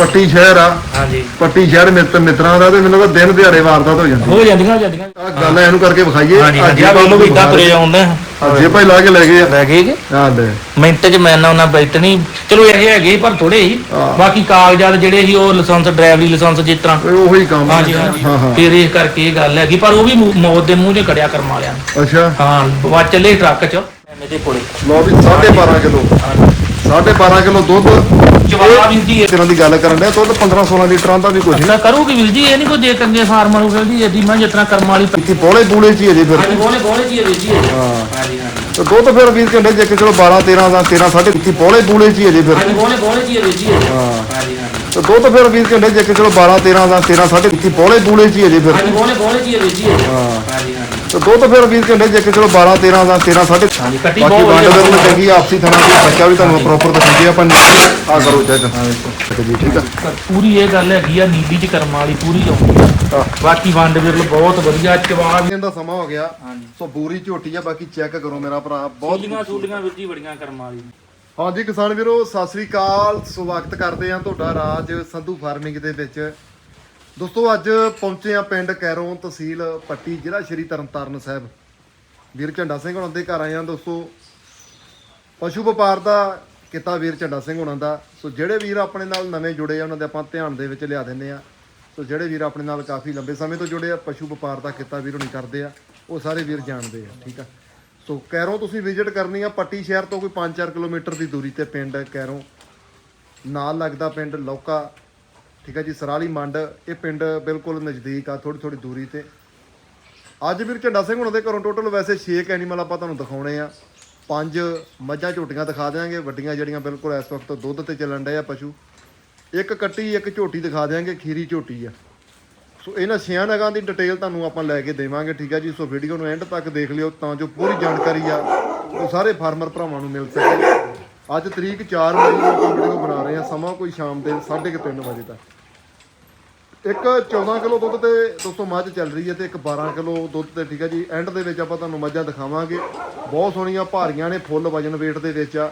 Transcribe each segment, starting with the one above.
ਪੱਟੀ ਸ਼ਹਿਰ ਆ। ਹਾਂਜੀ। ਪੱਟੀ ਸ਼ਹਿਰ ਮਿੱਤਰ ਮਿੱਤਰਾਂ ਦਾ ਤੇ ਮੈਨੂੰ ਲੱਗਦਾ ਦਿਨ ਦਿਹਾੜੇ ਵਾਰਦਾਤ ਹੋ ਜਾਂਦੀ ਹੋ। ਜਾਂਦੀਆਂ ਹੋ ਜਾਂਦੀਆਂ। ਆ ਗੱਲ ਇਹਨੂੰ ਕਰਕੇ ਵਿਖਾਈਏ। ਹਾਂਜੀ ਹਾਂਜੀ। ਇਹ ਆ ਗੱਲ ਨੂੰ ਵੀ ਇਦਾਂ ਤੁਰੇ ਆਉਂਦੇ ਜੇ ਭਾਈ ਲਾ ਕੇ ਲੈ ਗਏ ਆ। ਲੈ ਗਏ ਕਿ ਆ ਲੈ। ਮਿੰਟ 'ਚ ਮੈਂ ਨਾ ਉਹਨਾਂ ਬੈਠਣੀ ਚਲੋ ਇਹ ਹੈਗੇ ਪਰ ਥੋੜੇ ਹੀ। ਬਾਕੀ ਕਾਗਜ਼ਾਤ ਜਿਹੜੇ ਸੀ ਉਹ ਲਾਇਸੈਂਸ ਡਰਾਈਵਰੀ ਲਾਇਸੈਂਸ ਜਿਸ ਤਰ੍ਹਾਂ। ਉਹੀ ਕੰਮ ਹਾਂਜੀ ਹਾਂਜੀ। ਫਿਰ ਇਸ ਕਰਕੇ ਇਹ ਗੱਲ ਹੈਗੀ। ਪਰ ਉਹ ਵੀ ਮੌਤ ਦੇ ਮੂੰਹ 'ਚ ਕੜਿਆ ਕਰਮ ਵਾਲਿਆਂ ਅੱਛਾ। ਹਾਂ ਵਾ ਚੱਲੇ ਟਰੱਕ 'ਚ। ਐਵੇਂ ਦੇ ਕੋਲੇ ਲੋ ਵੀ 12.5 ਕਿਲੋ 12.5 ਕਿਲੋ ਦੁੱਧ। ਜਵਾਬ ਵੀਰ ਜੀ ਤੇਰਾਂ ਦੀ ਗੱਲ ਕਰਨ ਡਿਆ ਦੁੱਧ 15 16 ਲੀਟਰਾਂ ਦਾ ਵੀ ਕੁਝ ਨਹੀਂ। ਕਰੂਗੀ ਵੀਰ ਜੀ ਇਹ ਨਹੀਂ ਕੋਈ ਦੇ ਕੰਗੇ ਫਾਰਮਰ ਨੂੰ ਕਹਿੰਦੀ ਇਹਦੀ ਮੈਂ ਜਿਤਨਾ ਕਰਮ ਵਾਲੀ ਇੱਥੇ ਬੋਲੇ ਬੂਲੇ ਚ ਹੀ ਅਜੇ ਫਿਰ। ਬੋਲੇ ਬੋਲੇ ਜੀ ਵੀਰ ਜੀ। ਹਾਂ। ਤੇ ਦੁੱਧ ਫਿਰ 20 ਘੰਟੇ ਜੇ ਕਿ ਚਲੋ 12 13 ਦਾ 13 ਸਾਢੇ ਇੱਥੇ ਬੋਲੇ ਬੂਲੇ ਚ ਹੀ ਅਜੇ ਫਿਰ। ਬੋਲੇ ਬੋਲੇ ਜੀ ਵੀਰ ਜੀ। ਹਾਂ। ਤੇ ਦੁੱਧ ਫਿਰ 20 ਘੰਟੇ ਜੇ ਕਿ ਚਲੋ 12 13 ਦਾ 13 ਸਾਢੇ ਇੱਥੇ ਬੋਲੇ ਬੂਲੇ ਚ ਹੀ ਅਜੇ ਫਿਰ। ਬੋਲੇ ਬੋਲੇ ਜੀ ਵੀਰ ਜੀ। ਹਾਂ। ਤੇ ਦੁੱਧ ਫਿਰ 20 ਘੰਟੇ ਜੇ ਕਿ ਚਲੋ 12 13 ਦਾ 13 ਸਾਢੇ ਹਾਂਜੀ ਕੱਟੀ ਬਾਕੀ ਬਹੁਤ ਵੰਡ ਵਧੀਆ ਦਰ ਨੂੰ ਚੰਗੀ ਆਪਸੀ ਥਾਣਾ ਦੀ ਬੱਚਾ ਵੀ ਤੁਹਾਨੂੰ ਪ੍ਰੋਪਰ ਦਿਖਾਉਂਦੇ ਆਪਾਂ ਆ ਕਰੋ ਚੈੱਕ ਹਾਂ ਜੀ ਠੀਕ ਆ। ਪਰ ਇਹ ਗੱਲ ਹੈਗੀ ਆ ਨੀਲੀ ਚ ਕਰਮ ਵਾਲੀ ਪੂਰੀ ਆਉਂਦੀ ਆ। ਬਾਕੀ ਵੰਡ ਵਿਰਲ ਬਹੁਤ ਵਧੀਆ ਚਵਾ ਦਿਨ ਦਾ ਸਮਾਂ ਹੋ ਗਿਆ। ਹਾਂਜੀ। ਸੋ ਬੂਰੀ ਝੋਟੀ ਆ ਬਾਕੀ ਚੈੱਕ ਕਰੋ ਮੇਰਾ ਭਰਾ। ਬਹੁਤ ਸੂਲੀਆਂ ਸੂਲੀਆਂ ਵੀਰ ਜੀ ਬੜੀਆਂ ਕਰਮ ਵਾਲੀ। ਹਾਂਜੀ ਕਿਸਾਨ ਵੀਰੋ ਸਤਿ ਸ੍ਰੀ ਅਕਾਲ। ਸਵਾਗਤ ਕਰਦੇ ਹਾਂ ਤੁਹਾਡਾ ਰਾਜ ਸੰਧੂ ਫਾਰਮਿੰਗ ਦੇ ਵਿੱਚ। ਦੋਸਤੋ, ਅੱਜ ਪਹੁੰਚੇ ਆ ਪਿੰਡ ਕੈਰੋਂ ਤਹਿਸੀਲ ਪੱਟੀ, ਜ਼ਿਲ੍ਹਾ ਸ਼੍ਰੀ ਤਰਨਤਾਰਨ ਸਾਹਿਬ। ਵੀਰ ਝੰਡਾ ਸਿੰਘ ਹੁਣਾਂ ਦੇ ਘਰ ਆਏ ਆ ਦੋਸਤੋ। ਪਸ਼ੂ ਵਪਾਰ ਦਾ ਕਿੱਤਾ ਵੀਰ ਝੰਡਾ ਸਿੰਘ ਹੁਣਾਂ ਦਾ। ਸੋ ਜਿਹੜੇ ਵੀਰ ਆਪਣੇ ਨਾਲ ਨਵੇਂ ਜੁੜੇ ਆ, ਉਹਨਾਂ ਦੇ ਆਪਾਂ ਧਿਆਨ ਦੇ ਵਿੱਚ ਲਿਆ ਦਿੰਦੇ ਆ। ਸੋ ਜਿਹੜੇ ਵੀਰ ਆਪਣੇ ਨਾਲ ਕਾਫੀ ਲੰਬੇ ਸਮੇਂ ਤੋਂ ਜੁੜੇ ਆ, ਪਸ਼ੂ ਵਪਾਰ ਦਾ ਕਿੱਤਾ ਵੀਰ ਹੁਣੀ ਕਰਦੇ ਆ, ਉਹ ਸਾਰੇ ਵੀਰ ਜਾਣਦੇ ਆ, ਠੀਕ ਆ? ਸੋ ਕੈਰੋਂ ਤੁਸੀਂ ਵਿਜ਼ਿਟ ਕਰਨੀ ਆ ਪੱਟੀ ਸ਼ਹਿਰ ਤੋਂ ਕੋਈ 5-4 ਕਿਲੋਮੀਟਰ ਦੀ ਦੂਰੀ ਤੇ ਪਿੰਡ ਕੈਰੋਂ। ਨਾਲ ਲੱਗਦਾ ਪਿੰਡ ਲੌਕਾ। ਠੀਕ ਹੈ ਜੀ, ਸਰਾਲੀ ਮੰਡ, ਇਹ ਪਿੰਡ ਬਿਲਕੁਲ ਨਜ਼ਦੀਕ ਆ ਥੋੜੀ ਥੋੜੀ ਦੂਰੀ ਤੇ। ਅੱਜ ਵੀਰ ਝੰਡਾ ਸਿੰਘ ਹੁਣਾਂ ਦੇ ਘਰੋਂ ਟੋਟਲ ਵੈਸੇ 6 ਐਨੀਮਲ ਆਪਾਂ ਤੁਹਾਨੂੰ ਦਿਖਾਉਣੇ ਆ। ਪੰਜ ਮੱਝਾਂ ਝੋਟੀਆਂ ਦਿਖਾ ਦਿਆਂਗੇ, ਵੱਡੀਆਂ ਜਿਹੜੀਆਂ ਬਿਲਕੁਲ ਇਸ ਵਕਤ ਦੁੱਧ ਤੇ ਚੱਲਣ ਡਏ ਆ ਪਸ਼ੂ। ਇੱਕ ਕੱਟੀ, ਇੱਕ ਝੋਟੀ ਦਿਖਾ ਦਿਆਂਗੇ, ਖੀਰੀ ਝੋਟੀ ਆ। ਸੋ ਇਹਨਾਂ ਛਿਆਂ ਨਗਾਂ ਦੀ ਡਿਟੇਲ ਤੁਹਾਨੂੰ ਆਪਾਂ ਲੈ ਕੇ ਦੇਵਾਂਗੇ, ਠੀਕ ਆ ਜੀ। ਸੋ ਵੀਡੀਓ ਨੂੰ ਐਂਡ ਤੱਕ ਦੇਖ ਲਿਓ ਤਾਂ ਜੋ ਪੂਰੀ ਜਾਣਕਾਰੀ ਆ, ਉਹ ਸਾਰੇ ਫਾਰਮਰ ਭਰਾਵਾਂ ਨੂੰ ਮਿਲ ਸਕੇ। ਅੱਜ ਤਰੀਕ 4 ਮਈ ਨੂੰ ਵੀਡੀਓ ਬਣਾ ਰਹੇ ਆ, ਸਮਾਂ ਕੋਈ ਸ਼ਾਮ ਦੇ 3:30 ਵਜੇ ਤੱਕ। ਇੱਕ 14 ਕਿਲੋ ਦੁੱਧ ਤੇ ਦੋਸਤੋ ਮੱਝ ਚੱਲ ਰਹੀ ਹੈ ਤੇ ਇੱਕ 12 ਕਿਲੋ ਦੁੱਧ ਤੇ ਠੀਕ ਹੈ ਜੀ। ਐਂਡ ਦੇ ਵਿੱਚ ਆਪਾਂ ਤੁਹਾਨੂੰ ਮੱਝਾਂ ਦਿਖਾਵਾਂਗੇ। ਬਹੁਤ ਸੋਹਣੀਆਂ ਭਾਰੀਆਂ ਨੇ ਫੁੱਲ ਵਜਨ weight ਦੇ ਵਿੱਚ ਆ।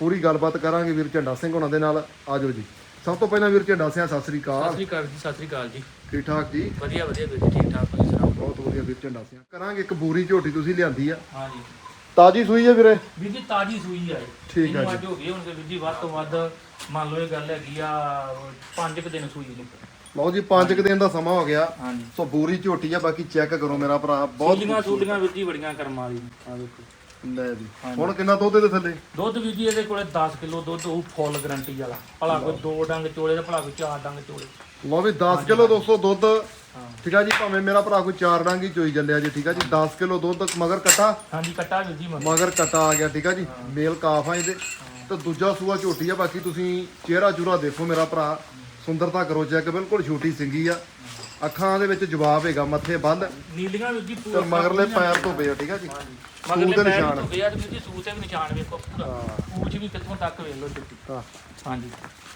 ਪੂਰੀ ਗੱਲਬਾਤ ਕਰਾਂਗੇ ਵੀਰ ਝੰਡਾ ਸਿੰਘ ਹੁਣਾਂ ਦੇ ਨਾਲ। ਆਜੋ ਜੀ। ਸਭ ਤੋਂ ਪਹਿਲਾਂ ਵੀਰ ਝੰਡਾ ਸਿੰਘ ਸਤਿ ਸ੍ਰੀ ਸਤਿ ਅਕਾਲ ਸ੍ਰੀ ਅਕਾਲ ਜੀ ਸਤਿ ਸ੍ਰੀ ਅਕਾਲ ਜੀ। ਠੀਕ ਠਾਕ ਜੀ? ਵਧੀਆ ਵਧੀਆ ਵੀਰ ਜੀ ਠੀਕ ਠਾਕ ਤੁਸੀਂ ਸੁਣਾਓ? ਬਹੁਤ ਵਧੀਆ ਵੀਰ ਝੰਡਾ ਸਿੰਘ। ਕਰਾਂਗੇ ਇੱਕ ਬੂਰੀ ਝੋਟੀ ਤੁਸੀਂ ਲਿਆਂਦੀ ਆ। ਹਾਂਜੀ। ਤਾਜੀ ਸੂਈ ਹੈ ਵੀਰੇ? ਵੀਰ ਜੀ ਤਾਜੀ ਸੂਈ ਇਹ। ਠੀਕ ਇਹਨੂੰ ਜੀ। ਅੱਜ ਹੋ ਗਏ ਹੁਣ ਤੇ ਵੀਰ ਜੀ ਵੱਧ ਤੋਂ ਵੱਧ ਮੰਨ ਲਓ ਇਹ ਗੱਲ ਹੈਗੀ ਆ ਪੰਜ ਕੁ ਦਿਨ ਸੂਈ ਨੂੰ ਲਓ ਜੀ 5 ਕੁ ਦਿਨ ਦਾ ਸਮਾਂ ਹੋ ਗਿਆ। ਹਾਂਜੀ। ਸੋ ਬੂਰੀ ਝੋਟੀ ਆ ਬਾਕੀ ਚੈੱਕ ਕਰੋ ਮੇਰਾ ਭਰਾ। ਬਹੁਤ ਸੂਲੀਆਂ ਸੂਲੀਆਂ ਵੀਰ ਜੀ ਬੜੀਆਂ ਕਰਮ ਵਾਲੀ। ਆ ਵੇਖੋ ਲੈ ਜੀ। ਹੁਣ ਕਿੰਨਾ ਦੁੱਧ ਦੇ ਥੱਲੇ? ਦੁੱਧ ਵੀਰ ਜੀ ਇਹਦੇ ਕੋਲੇ 10 ਕਿਲੋ ਦੁੱਧ ਉਹ ਫੁੱਲ ਗਰੰਟੀ ਵਾਲਾ। ਭਲਾ ਕੋਈ ਦੋ ਡੰਗ ਚੋਲੇ ਤੇ ਭਲਾ ਕੋਈ ਚਾਰ ਡੰਗ ਚੋਲੇ। ਲਓ ਵੀ 10 ਕਿਲੋ 200 ਦੁੱਧ। ਠੀਕ ਆ ਜੀ ਭਾਵੇਂ ਮੇਰਾ ਭਰਾ ਕੋਈ ਚਾਰ ਡਾਂਗੀ ਚੋਈ ਚੱਲਿਆ ਜੀ ਠੀਕ ਆ ਜੀ। 10 ਕਿਲੋ ਦੁੱਧ ਮਗਰ ਕਟਾ। ਹਾਂਜੀ ਕੱਟਾ ਵੀਰ ਜੀ ਮਨ ਮਗਰ ਕਟਾ ਆ ਗਿਆ ਠੀਕ ਆ ਜੀ। ਮੇਲ ਕਾਫ ਆ ਇਹਦੇ। ਤੇ ਦੂਜਾ ਸੂਆ ਝੋਟੀ ਆ ਬਾਕੀ ਤੁਸੀਂ ਚਿਹਰਾ ਚੂਰਾ ਦੇਖੋ ਮੇਰਾ ਭਰਾ। ਸੁੰਦਰਤਾ ਕਰੋ ਚੈੱਕ ਬਿਲਕੁਲ ਛੋਟੀ ਸਿੰਗੀ ਆ। ਅੱਖਾਂ ਦੇ ਵਿੱਚ ਜਵਾਬ ਹੈਗਾ ਮੱਥੇ ਬੰਦ। ਨੀਲੀਆਂ ਵੀਰ ਜੀ ਤੇ ਪੂਰਾ ਮਗਰਲੇ ਪੈਰ ਧੋਬੇ ਆ ਠੀਕ ਆ ਜੀ? ਮਗਰਲੇ ਸੂਤ ਦੇ ਪੈਰ ਨਿਸ਼ਾਨ। ਤੋਂ ਤੇ ਵੀਰ ਜੀ ਸੂਤ ਤੇ ਵੀ ਨਿਸ਼ਾਨ ਵੇਖੋ ਪੂਰਾ। ਹਾਂ। ਪੂਛ ਵੀ ਕਿੱਥੋਂ ਤੱਕ ਵੇਖ ਲਓ ਤੁਸੀਂ ਹਾਂ। ਹਾਂਜੀ।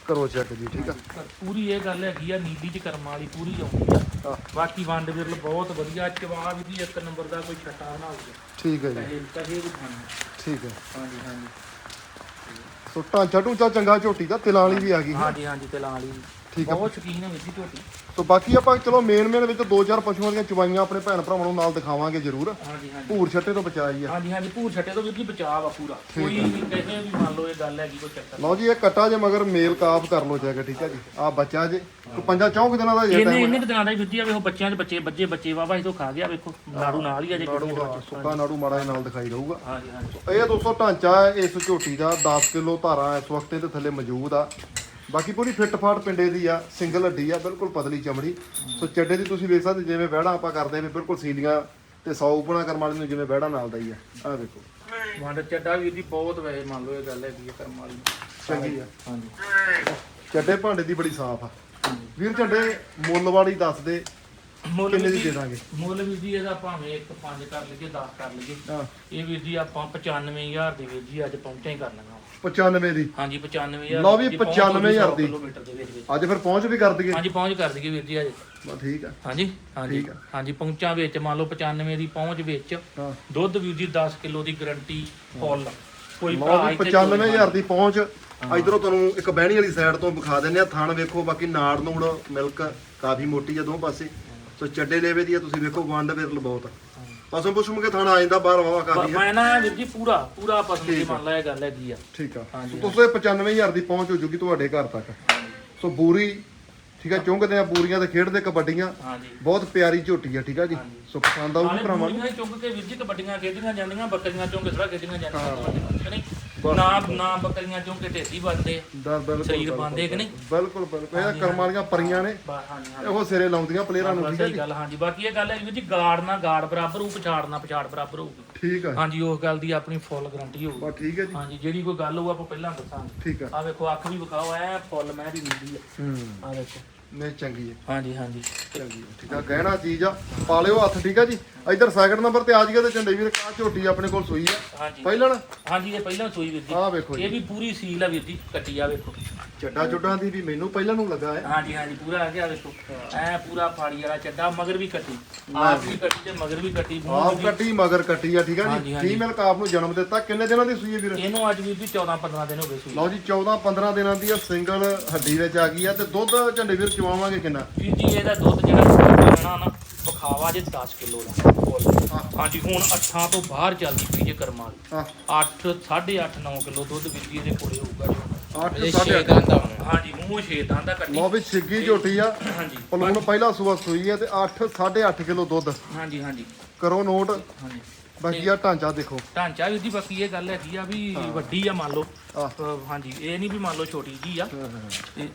ਕਰੋ ਚੈੱਕ ਜੀ ਠੀਕ ਆ? ਪਰ ਪੂਰੀ ਇਹ ਗੱਲ ਹੈਗੀ ਆ ਨੀਲੀ ਚ ਕਰਮ ਵਾਲੀ ਪੂਰੀ ਆਉਂਦੀ ਆ। ਹਾਂ, ਬਾਕੀ ਵੰਡ ਵਿਰਲ ਬਹੁਤ ਵਧੀਆ ਚਵਾ ਵੀ ਜੀ ਇੱਕ ਨੰਬਰ ਦਾ ਕੋਈ ਛੱਟਾ ਨਾ ਹੋਵੇ। ਠੀਕ ਹੈ ਜੀ। ਕਹੇ ਕਹੇ ਵੀ ਖਾਣਾ। ਠੀਕ ਹੈ ਹਾਂਜੀ ਹਾਂਜੀ। ਸੋ ਢਾਂਚਾ ਢੂੰਚਾ ਚੰਗਾ ਝੋਟੀ ਦਾ ਤਿਲਾਂ ਵਾਲੀ ਵੀ ਆ ਗਈ। ਹਾਂਜੀ ਹਾਂਜੀ ਤੇ ਲਾ ਲਈ ਠੀਕ ਆ। ਬਹੁਤ ਸ਼ਕੀਨ ਹੈ ਵੀਰ ਜੀ ਝੋਟੀ ਸੋ ਬਾਕੀ ਆਪਾਂ ਚਲੋ ਮੇਨ ਮੇਨ ਵਿੱਚ ਦੋ ਚਾਰ ਪਸ਼ੂਆਂ ਦੀਆਂ ਚਵਾਈਆਂ ਆਪਣੇ ਭੈਣ ਭਰਾਵਾਂ ਨੂੰ ਨਾਲ ਦਿਖਾਵਾਂਗੇ ਜ਼ਰੂਰ। ਹਾਂਜੀ ਹਾਂਜੀ। ਭੂਰ ਛੱਟੇ ਤੋਂ ਬਚਾਈ ਆ। ਹਾਂਜੀ ਹਾਂਜੀ ਭੂਰ ਛੱਟੇ ਤੋਂ ਵੀਰ ਜੀ ਬਚਾਅ ਆ ਪੂਰਾ। ਕੋਈ ਵੀ ਕਹੇ ਵੀ ਮੰਨ ਲਓ ਇਹ ਗੱਲ ਹੈਗੀ ਕੋਈ ਚੱਕਰ ਲਓ ਜੀ ਇਹ ਕੱਟਾ ਜੇ ਮਗਰ ਮੇਲ ਕਾਫ ਕਰ ਲੋ ਜਾਏਗਾ ਠੀਕ ਹੈ ਜੀ। ਆ ਬੱਚਾ ਜੇ। ਕੋਈ ਪੰਜਾਂ ਚੌਂਕ ਦਿਨਾਂ ਦਾ ਜੇ ਇਹਨੇ ਇਹਨੇ ਕਿ ਦਿਨਾਂ ਦਾ ਹੀ ਵੀਰ ਜੀ ਆ ਵੇਖੋ ਬੱਚਿਆਂ ਦੇ ਬੱਚੇ ਬੱਜੇ ਬੱਚੇ ਵਾਵਾ ਇਹ ਤੋਂ ਖਾ ਗਿਆ ਵੇਖੋ। ਨਾੜੂ ਨਾਲ ਹੀ ਆ ਜੇ ਨਾੜੂ ਹਾਂ, ਸੁੱਕਾ ਨਾੜੂ ਮਾੜਾ ਜਿਹਾ ਨਾਲ ਦਿਖਾਈ ਦਊਗਾ ਹਾਂਜੀ ਹਾਂਜੀ। ਇਹ ਦੋਸਤੋ ਢਾਂਚਾ ਹੈ ਇਸ ਝੋਟੀ ਦਾ 10 ਕਿਲੋ ਧਾਰਾ ਇਸ ਵਕਤ ਇਹਦੇ ਥੱਲੇ ਮੌਜੂਦ ਆ। ਬਾਕੀ ਪੂਰੀ ਫਿੱਟ ਫਾਟ ਪਿੰਡੇ ਦੀ ਆ ਸਿੰਗਲ ਹੱਡੀ ਆ ਬਿਲਕੁਲ ਪਤਲੀ ਚਮੜੀ। ਸੋ ਚੱਡੇ ਦੀ ਤੁਸੀਂ ਵੇਖ ਸਕਦੇ ਜਿਵੇਂ ਬਹਿੜਾ ਆਪਾਂ ਕਰਦੇ ਵੀ ਬਿਲਕੁਲ ਸੀਲੀਆਂ ਤੇ ਸੌ ਉਪਣਾ ਕਰਮ ਵਾਲੀ ਨੂੰ ਜਿਵੇਂ ਬਹਿੜਾ ਨਾਲ ਦਾ ਹੀ ਆ। ਆ ਦੇਖੋ ਵੰਡ ਚੱਡਾ ਵੀਰ ਜੀ ਬਹੁਤ ਵੈਸੇ ਮੰਨ ਲਓ ਇਹ ਗੱਲ ਹੈਗੀ ਆ ਕਰਮ ਵਾਲੀ। ਚੰਗੀ ਆ। ਹਾਂਜੀ। ਚੱਡੇ ਭਾਂਡੇ ਦੀ ਬੜੀ ਸਾਫ਼ ਆ। ਵੀਰ ਝੰਡੇ ਮੁੱਲ ਵਾਲੀ ਦੱਸ ਦੇ ਮੁੱਲ ਕਿੰਨੇ ਦੀ ਦਾਂਗੇ? ਮੁੱਲ ਵੀਰ ਜੀ ਇਹਦਾ ਭਾਵੇਂ ਇੱਕ 5 ਕਰ ਲਈਏ 10 ਕਰ ਲਈਏ। ਇਹ ਵੀਰ ਜੀ ਆਪਾਂ 95000 ਦੀ ਵੀਰ ਜੀ ਅੱਜ ਪਹੁੰਚਾ ਹੀ ਕਰਨਾ 95 ਦੀ। ਹਾਂਜੀ 95000 ਲਓ ਵੀ ਦੀ। ਪਹੁੰਚ 95,000 ਦੀ। ਕਿਲੋਮੀਟਰ ਦੇ ਵਿੱਚ ਵਿੱਚ। ਅੱਜ ਫਿਰ ਪਹੁੰਚ ਵੀ ਕਰ ਦਈਏ। ਹਾਂਜੀ ਪਹੁੰਚ ਕਰ ਦਈਏ ਵੀਰ ਜੀ ਅੱਜ। ਬਸ ਠੀਕ ਆ। ਹਾਂਜੀ ਹਾਂਜੀ। ਠੀਕ ਆ। ਹਾਂਜੀ ਪਹੁੰਚਾਂ ਵਿੱਚ ਮੰਨ ਲਓ 95 ਦੀ ਪਹੁੰਚ ਵਿੱਚ ਹਾਂ। ਦੁੱਧ ਵੀਰ ਜੀ 10 ਕਿਲੋ ਦੀ ਗਾਰੰਟੀ ਫੁੱਲ। ਕੋਈ ਲਓ ਭਰਾ ਵੀ ਇੱਥੇ 95000 ਦੀ ਪਹੁੰਚ। ਇਧਰੋਂ ਤੁਹਾਨੂੰ ਇੱਕ ਬਹਿਣੀ ਵਾਲੀ ਸਾਈਡ ਤੋਂ ਵਿਖਾ ਦਿੰਨੇ ਆ ਥਣ ਵੇਖੋ ਬਾਕੀ ਨਾੜ ਨੂੜ ਮਿਲਕ ਕਾਫੀ ਮੋਟੀ ਆ ਦੋ ਪਾਸੇ। ਸੋ ਚੱਡੇ ਲੈਵੇ ਦੀ ਆ ਤੁਸੀਂ ਵੇਖੋ ਵੰਡ ਵਿਰਲ ਬਹੁਤ ਆ। ਪਸਮ ਪੁਸਮ ਕੇ ਥਣ ਆ ਜਾਂਦਾ ਬਾਹਰ ਵਾਵਾ ਕਾਫੀ ਆ ਮੈਂ ਨਾ ਵੀਰ ਜੀ ਪੂਰਾ ਪੂਰਾ ਪਸੰਦ ਦੀ ਮੰਨ ਲਾ ਇਹ ਗੱਲ ਹੈਗੀ ਆ। ਠੀਕ ਆ। ਹਾਂਜੀ, ਸੋ ਦੋਸਤੋ ਇਹ 95000 ਦੀ ਪਹੁੰਚ ਹੋ ਜੂਗੀ ਤੁਹਾਡੇ ਘਰ ਤੱਕ। ਸੋ ਬੂਰੀ ਠੀਕ ਆ ਚੁੰਗਦੇ ਆ ਬੂਰੀਆਂ ਤੇ ਖੇਡਦੇ ਕਬੱਡੀਆਂ। ਹਾਂਜੀ। ਬਹੁਤ ਪਿਆਰੀ ਝੋਟੀ ਆ ਠੀਕ ਆ ਜੀ। ਸੋ ਪਸੰਦ ਆਊਗੀ ਨਾਲੇ ਭਰਾਵਾਂ ਨੂੰ। ਬੂਰੀਆਂ ਹੀ ਚੁੱਕ ਕੇ ਵੀਰ ਜੀ ਕਬੱਡੀਆਂ ਖੇਡੀਆਂ ਜਾਂਦੀਆਂ ਬੱਕਰੀਆਂ ਚੁੰਗ ਥੋੜਾ ਖੇਡੀਆਂ ਜਾਂਦੀਆਂ ਕਿ ਨਹੀਂ। ਨਾ ਨਾ ਬੱਕਰੀਆਂ ਚੁੰਗ ਕੇ ਢੇਸੀ ਆ। ਦਰ ਬਿਲਕੁਲ ਸਰੀਰ ਪਾਉਂਦੇ ਕਿ ਨਹੀਂ? ਬਿਲਕੁਲ ਬਿਲਕੁਲ ਇਹ ਕਰਮ ਵਾਲੀਆਂ ਪਰੀਆਂ ਨੇ। ਬਾ- ਇਹੋ ਸਿਰੇ ਲਾਉਂਦੀਆਂ ਪਲੇਅਰਾਂ ਨੂੰ ਠੀਕ ਸਹੀ ਜੀ? ਗੱਲ ਹਾਂਜੀ। ਬਾਕੀ ਇਹ ਗੱਲ ਹੈ ਜੀ ਗਾੜ ਨਾਲ ਗਾੜ ਬਰਾਬਰ ਹੋਊ ਪਛਾੜ ਨਾਲ ਪਛਾੜ ਬਰਾਬਰ ਹੋਊਗੀ ਠੀਕ ਆ ਹਾਂਜੀ ਉਸ ਗੱਲ ਦੀ ਆਪਣੀ ਫੁੱਲ ਗਾਰੰਟੀ ਹੋਊਗੀ। ਬਸ ਠੀਕ ਹੈ ਜੀ। ਹਾਂਜੀ ਜਿਹੜੀ ਕੋਈ ਗੱਲ ਹੋਊ ਆਪਾਂ ਪਹਿਲਾਂ ਦੱਸਾਂਗੇ। ਠੀਕ ਆ ਆ ਵੇਖੋ ਅੱਖ ਵੀ ਵਿਖਾਓ ਐ ਫੁੱਲ ਮੈਂ ਦੀ ਨੀਂਦੀ ਆ ਹੂੰ। ਆ ਵੇਖੋ। ਨਹੀਂ ਚੰਗੀ ਹੈ। ਹਾਂਜੀ ਹਾਂਜੀ। ਚੰਗੀ ਹੈ ਠੀਕ ਆ। ਗਹਿਣਾ ਚੀਜ਼ ਆ ਪਾ ਲਿਓ ਹੱਥ ਠੀਕ ਆ ਜੀ। ਇੱਧਰ ਸੈਕਿੰਡ ਨੰਬਰ ਤੇ ਆ ਜੀਗਾ ਤੇ ਝੰਡੇ ਵੀਰ ਕਾ ਝੋਟੀ ਆਪਣੇ ਕੋਲ ਸੂਈ ਆ। ਹਾਂਜੀ। ਪਹਿਲਣ? ਹਾਂਜੀ ਇਹ ਪਹਿਲਾਂ ਸੂਈ ਵੀਰ ਜੀ। ਆ ਵੇਖੋ ਜੀ। ਇਹ ਵੀ ਪੂਰੀ ਸੀਲ ਆ ਵੀਰ ਜੀ ਕੱਟੀ ਆ ਵੇਖੋ। ਚੱਡਾ ਚੁੱਡਾਂ ਦੀ ਵੀ ਮੈਨੂੰ ਪਹਿਲਾਂ ਨੂੰ ਲੱਗਾ ਹੈ। ਹਾਂਜੀ ਹਾਂਜੀ ਪੂਰਾ ਆ ਗਿਆ ਵੇਖੋ ਐ ਪੂਰਾ ਫਾੜੀ ਵਾਲਾ ਚੱਡਾ ਮਗਰ ਵੀ ਕੱਟੀ। ਆਪ ਵੀ ਕੱਟੀ ਤੇ ਮਗਰ ਵੀ ਕੱਟੀ ਮੂੰਹ ਆਪ ਕੱਟੀ ਮਗਰ ਕੱਟੀ ਆ ਠੀਕ ਆ ਹਾਂਜੀ, ਜੀ ਹਾਂਜੀ। ਫੀਮੇਲ ਕਾਪ ਨੂੰ ਜਨਮ ਦਿੱਤਾ? ਕਿੰਨੇ ਦਿਨਾਂ ਦੀ ਸੂਈ ਹੈ ਵੀਰ? ਇਹਨੂੰ ਅੱਜ ਜੀ 14 15 ਦਿਨ ਹੋ ਗਏ ਸੂਈ। ਲਓ ਜੀ 14 15 ਦਿਨਾਂ ਦੀ ਆ ਸਿੰਗਲ ਹੱਡੀ ਵਿੱਚ ਆ ਗਈ ਆ ਤੇ ਦੁੱਧ ਝੰਡੇ ਵੀਰ ਚਵਾਵਾਂਗੇ ਕਿੰਨਾ? ਵੀਰ ਜੀ ਇਹਦਾ ਦੁੱਧ ਜਿਹੜਾ ਲੈਣਾ ਨਾ ਵਿਖਾਵਾ ਜੇ 10 ਕਿਲੋ ਦਾ। ਫੁੱਲ। ਹਾਂ। ਹਾਂਜੀ ਹੁਣ 8 ਤੋਂ ਬਾਹਰ ਚੱਲਦੀ ਪਈ ਜੇ ਕਰਮਾਂ ਵਾਲੀ ਹਾਂ। 8 8.5 9 ਕਿਲੋ ਦੁੱਧ ਵੀਰ ਜੀ ਇਹਦੇ ਕੋਲੇ ਹੋਊਗਾ ਜੀ। 8 8.5 ਹਾਂਜੀ ਮੂੰਹ ਛੇ ਦੰਦ ਦਾ ਕੱਟੀ। ਲਓ ਵੀ ਛਿੱਗੀ ਝੋਟੀ ਆ। ਹਾਂਜੀ। ਪਲੂਣ ਪਹਿਲਾ ਸੂਆ ਸੂਈ ਹੈ ਤੇ 8 8.5 ਕਿਲੋ ਦੁੱਧ। ਹਾਂਜੀ ਹਾਂਜੀ। ਕਰੋ ਨੋਟ। ਹਾਂਜੀ। ਬਾਕੀ ਆ ਢਾਂਚਾ ਦੇਖੋ। ਢਾਂਚਾ ਵੀਰ ਜੀ ਬਾਕੀ ਇਹ ਗੱਲ ਹੈਗੀ ਆ ਵੀ ਵੱਡੀ ਆ ਮੰਨ ਲਓ। ਆ ਅਹ ਹਾਂਜੀ ਇਹ ਨਹੀਂ ਵੀ ਮੰਨ ਲਓ ਛੋਟੀ ਜੀ ਆ। ਤੇ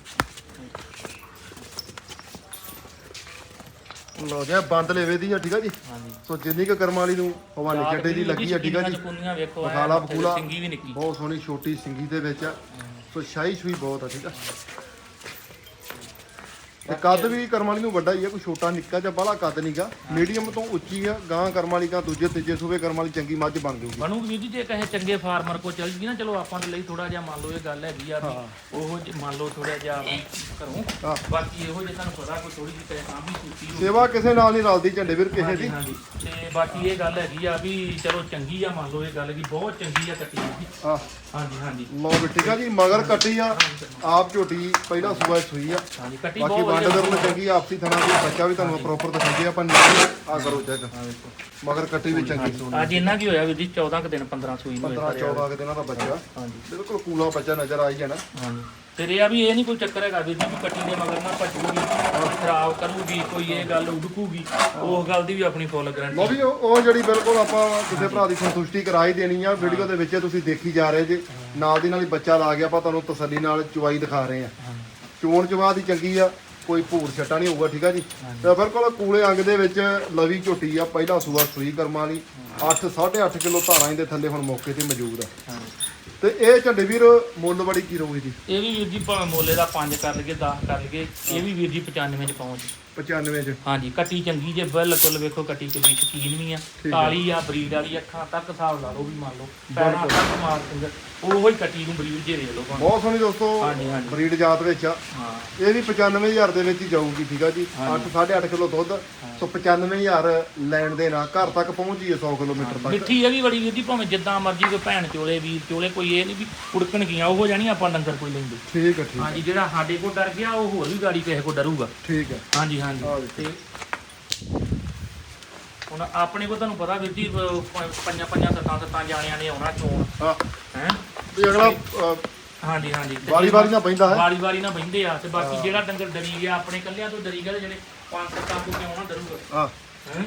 ਲਓ ਜੀ ਆਹ ਬੰਦ ਲੇਵੇ ਦੀ ਆ ਠੀਕ ਆ ਜੀ? ਹਾਂਜੀ। ਸੋ ਜਿੰਨੀ ਕੁ ਕਰਮ ਵਾਲੀ ਨੂੰ ਹਵਾਨੀ ਚੱਡੇ ਦੀ ਲੱਗੀ ਆ ਠੀਕ ਆ ਜੀ? ਕੁੰਨੀਆਂ ਵੇਖੋ ਐ, ਬਖਾਲਾ ਬਖੂਲਾ ਸਿੰਗੀ ਵੀ ਨਿੱਕੀ। ਬਹੁਤ ਸੋਹਣੀ ਛੋਟੀ ਸਿੰਗੀ ਦੇ ਵਿੱਚ ਆ। ਸੋ ਸ਼ਾਹੀ ਸ਼ੂਈ ਬਹੁਤ ਆ ਠੀਕ ਆ। ਤੇ ਕੱਦ ਵੀ ਕਰਮ ਵਾਲੀ ਨੂੰ ਵੱਡਾ ਹੀ ਆ ਕੋਈ ਛੋਟਾ ਨਿੱਕਾ ਜਾਂ ਬਾਹਲਾ ਕੱਦ ਨਹੀਂਗਾ ਮੀਡੀਅਮ ਤੋਂ ਉੱਚੀ ਆ ਗਾਂ ਕਰਮ ਵਾਲੀ ਗਾਂ ਦੂਜੇ ਤੀਜੇ ਸੂਬੇ ਕਰਮ ਵਾਲੀ ਚੰਗੀ ਮੱਝ ਬਣ ਜੂਗੀ। ਬਣੂਗੀ ਵੀਰ ਜੀ ਜੇ ਕਹੇ ਚੰਗੇ ਫਾਰਮਰ ਕੋ ਚੱਲ ਗਈ ਨਾ ਚਲੋ ਆਪਾਂ ਦੇ ਲਈ ਥੋੜਾ ਜਿਹਾ ਮੰਨ ਲਓ ਇਹ ਗੱਲ ਹੈਗੀ ਆ ਵੀ ਉਹ ਜੇ ਮੰਨ ਲਓ ਥੋੜਾ ਜਿਹਾ ਹਾਂ। ਬਾਕੀ ਇਹੋ ਜੇ ਤੁਹਾਨੂੰ ਪਤਾ ਕੋਈ ਥੋੜੀ ਜਿਹੀ ਹਾਂ ਵੀ ਸੂਤੀ ਹੋ ਸੇਵਾ ਕਿਸੇ ਨਾਲ ਨਹੀਂ ਰਲਦੀ ਝੰਡੇ ਵੀਰ ਕਿਸੇ ਦੀ। ਹਾਂਜੀ ਤੇ ਬਾਕੀ ਇਹ ਗੱਲ ਹੈਗੀ ਆ ਵੀ ਚਲੋ ਚੰਗੀ ਆ ਮੰਨ ਲਓ ਇਹ ਗੱਲ ਵੀ ਬਹੁਤ ਚੰਗੀ ਆ ਕੱਟੀ ਜੀ ਆ ਹਾਂਜੀ ਹਾਂਜੀ। ਠੀਕ ਆ ਜੀ ਮਗਰ ਕੱਟੀ ਆ ਆਪ ਝੋਟੀ ਪਹਿਲਾ ਸੂਆ ਸੂਈ ਆ। ਹਾਂਜੀ ਕੱਟੀ ਬਹੁਤ ਵੰਡ ਵਧੀਆ ਦਰ ਨੂੰ ਚੰਗੀ ਆਪਸੀ ਥਣਾ ਦੀ ਬੱਚਾ ਵੀ ਤੁਹਾਨੂੰ ਪ੍ਰੋਪਰ ਦਿਖਾਉਂਦੇ ਆਪਾਂ ਨਹੀਂ ਆ ਕਰੋ ਚੈੱਕ ਮਗਰ ਕੱਟੀ ਵੀ ਚੰਗੀ। ਸੋਹਣੀ ਅੱਜ ਇੰਨਾ ਕੀ ਹੋਇਆ ਵੀਰ ਜੀ? 14 ਕੁ ਦਿਨ 15 ਸੂਈ ਨੂੰ 15 14 ਦਿਨਾਂ ਦਾ ਬੱਚਾ। ਹਾਂਜੀ। ਬਿਲਕੁਲ ਕੂਲਾ ਬੱਚਾ ਨਜ਼ਰ ਆਈ ਜਾਣਾ। ਹਾਂਜੀ। ਫਿਰ ਇਹ ਆ ਵੀ ਇਹ ਨਹੀਂ ਕੋਈ ਚੱਕਰ ਹੈਗਾ ਵੀਰ ਜੀ ਕੱਟੀ ਦੇ ਮਗਰ ਨਾ ਭੱਜੂਗੀ ਖਰਾਬ ਕਰੂਗੀ ਕੋਈ ਇਹ ਗੱਲ ਉਡਕੂਗੀ ਉਸ ਗੱਲ ਦੀ ਵੀ ਆਪਣੀ ਫੁੱਲ ਗਾਰੰਟੀ ਲੋ ਵੀ ਉਹ ਉਹ ਜਿਹੜੀ ਬਿਲਕੁਲ ਆਪਾਂ ਕਿਸੇ ਭਰਾ ਦੀ ਸੰਤੁਸ਼ਟੀ ਕਰਾਈ ਦੇਣੀ ਆ ਵੀਡੀਓ ਦੇ ਵਿੱਚ ਤੁਸੀਂ ਦੇਖੀ ਜਾ ਰਹੇ ਜੇ। ਨਾਲ ਦੀ ਨਾਲ ਹੀ ਬੱਚਾ ਲਾ ਗਿਆ ਆਪਾਂ ਤੁਹਾਨੂੰ ਤਸੱਲੀ ਨਾਲ ਚੁਵਾਈ ਦਿਖਾ ਰਹੇ ਆ। ਚੋਣ ਚਵਾ ਦੀ ਚੰਗੀ ਆ। ਕੋਈ ਭੂਰ ਛੱਟਾ ਨਹੀਂ ਹੋਊਗਾ ਠੀਕ ਆ ਜੀ? ਤੇ ਬਿਲਕੁਲ ਕੂਲੇ ਅੰਗ ਦੇ ਵਿੱਚ ਲਵੀ ਝੋਟੀ ਆ ਪਹਿਲਾ ਸੂਆ ਸੂਈ ਕਰਮਾਂ ਵਾਲੀ। 8 8.5 ਕਿਲੋ ਧਾਰਾਂ ਦੇ ਥੱਲੇ ਹੁਣ ਮੌਕੇ ਤੇ ਮੌਜੂਦ ਆ। ਤੇ ਇਹ ਝੰਡੇ ਵੀਰ ਮੁੱਲ ਬੜੀ ਕੀ ਰਹੂਗੀ ਜੀ? ਇਹ ਵੀ ਵੀਰ ਜੀ ਭਾਵੇਂ ਮੋਲੇ ਦਾ 5 ਕਰ ਲਈਏ 10 ਕਰ ਲਈਏ ਇਹ ਵੀ ਵੀਰ ਜੀ 95 ਚ ਪਹੁੰਚ 95 ਚ। ਹਾਂਜੀ ਕੱਟੀ ਚੰਗੀ ਜੇ ਬਿਲਕੁਲ ਵੇਖੋ ਕੱਟੀ ਕਿੰਨੀ ਸ਼ਕੀਨ ਵੀ ਆ। ਕਾਲੀ ਆ ਬਰੀਡ ਵਾਲੀ ਅੱਖਾਂ ਤੱਕ ਹਿਸਾਬ ਲਾ ਲਓ ਵੀ ਮੰਨ ਲਓ। ਪੈਰਾਂ ਤੱਕ ਮਾਰ ਦਿੰਦੇ। ਉਹੋ ਹੀ ਕੱਟੀ ਨੂੰ ਬਰੀਡ ਜੇ ਲਓ ਭਾਵੇਂ। ਬਹੁਤ ਸੋਹਣੀ ਦੋਸਤੋ ਹਾਂਜੀ, ਹਾਂਜੀ। ਬਰੀਡ ਜਾਤ ਵਿੱਚ ਆ। ਹਾਂ। ਇਹ ਵੀ 95000 ਦੇ ਵਿੱਚ ਹੀ ਜਾਊਗੀ ਠੀਕ ਆ ਜੀ? 8 8.5 ਕਿਲੋ ਦੁੱਧ। ਸੋ 95000 ਲੈਣ ਦੇ ਨਾਲ ਘਰ ਤੱਕ ਪਹੁੰਚੀ 100 ਕਿਲੋਮੀਟਰ ਤੱਕ। ਮਿੱਠੀ ਇਹ ਵੀ ਬੜੀ ਵੀਰ ਜੀ ਭਾਵੇਂ ਜਿੱਦਾਂ ਮਰਜ਼ੀ ਕੋਈ ਭੈਣ ਚੋਲੇ ਵੀਰ ਚੋਲੇ ਕੋਈ ਇਹ ਨਹੀਂ ਵੀ ਉੜਕਣ ਗਈਆਂ ਉਹ ਜਾਣੀ ਆਪਾਂ ਡੰਗਰ ਕੋਈ ਲੈਂਦੇ। ਠੀਕ ਹੈ ਠੀਕ ਹਾਂਜੀ ਜਿਹੜਾ ਸਾਡੇ ਕੋਲ ਡਰ ਗਿਆ ਉਹ ਹੋਰ ਵੀ ਗਾੜੀ ਕਿਸੇ ਕੋਲ ਡਰੂਗਾ। ਠੀਕ ਹੈ ਹਾਂਜੀ। ਹਾਂਜੀ। ਆਹ। ਤੇ ਹੁਣ ਆਪਣੇ ਕੋਲ ਤੁਹਾਨੂੰ ਪਤਾ ਵੀਰ ਜੀ ਅਹ, ਪ- ਪੰਜਾਂ ਪੰਜਾਂ ਸੱਤਾਂ ਸੱਤਾਂ ਜਾਣਿਆਂ ਨੇ ਆਉਣਾ ਚੋਣ। ਹਾਂ। ਹੈ? ਵੀ ਅਗਲਾ ਹਾਂਜੀ ਹਾਂਜੀ। ਤੇ ਵਾਰੀ ਵਾਰੀ ਨਾਲ ਪੈਂਦਾ ਹੈ। ਵਾਰੀ ਵਾਰੀ ਨਾ ਬਹਿੰਦੇ ਆ। ਤੇ ਬਾਕੀ ਜਿਹੜਾ ਡੰਗਰ ਡਰੀ ਗਿਆ ਆਪਣੇ ਕੱਲਿਆਂ ਤੋਂ ਡਰੀ ਗਿਆ ਤੇ ਜਿਹੜੇ ਪੰਜ ਸੱਤਾਂ ਤੋਂ ਕਿਉਂ ਨਾ ਡਰੂਗਾ। ਹਾਂ। ਹੈ?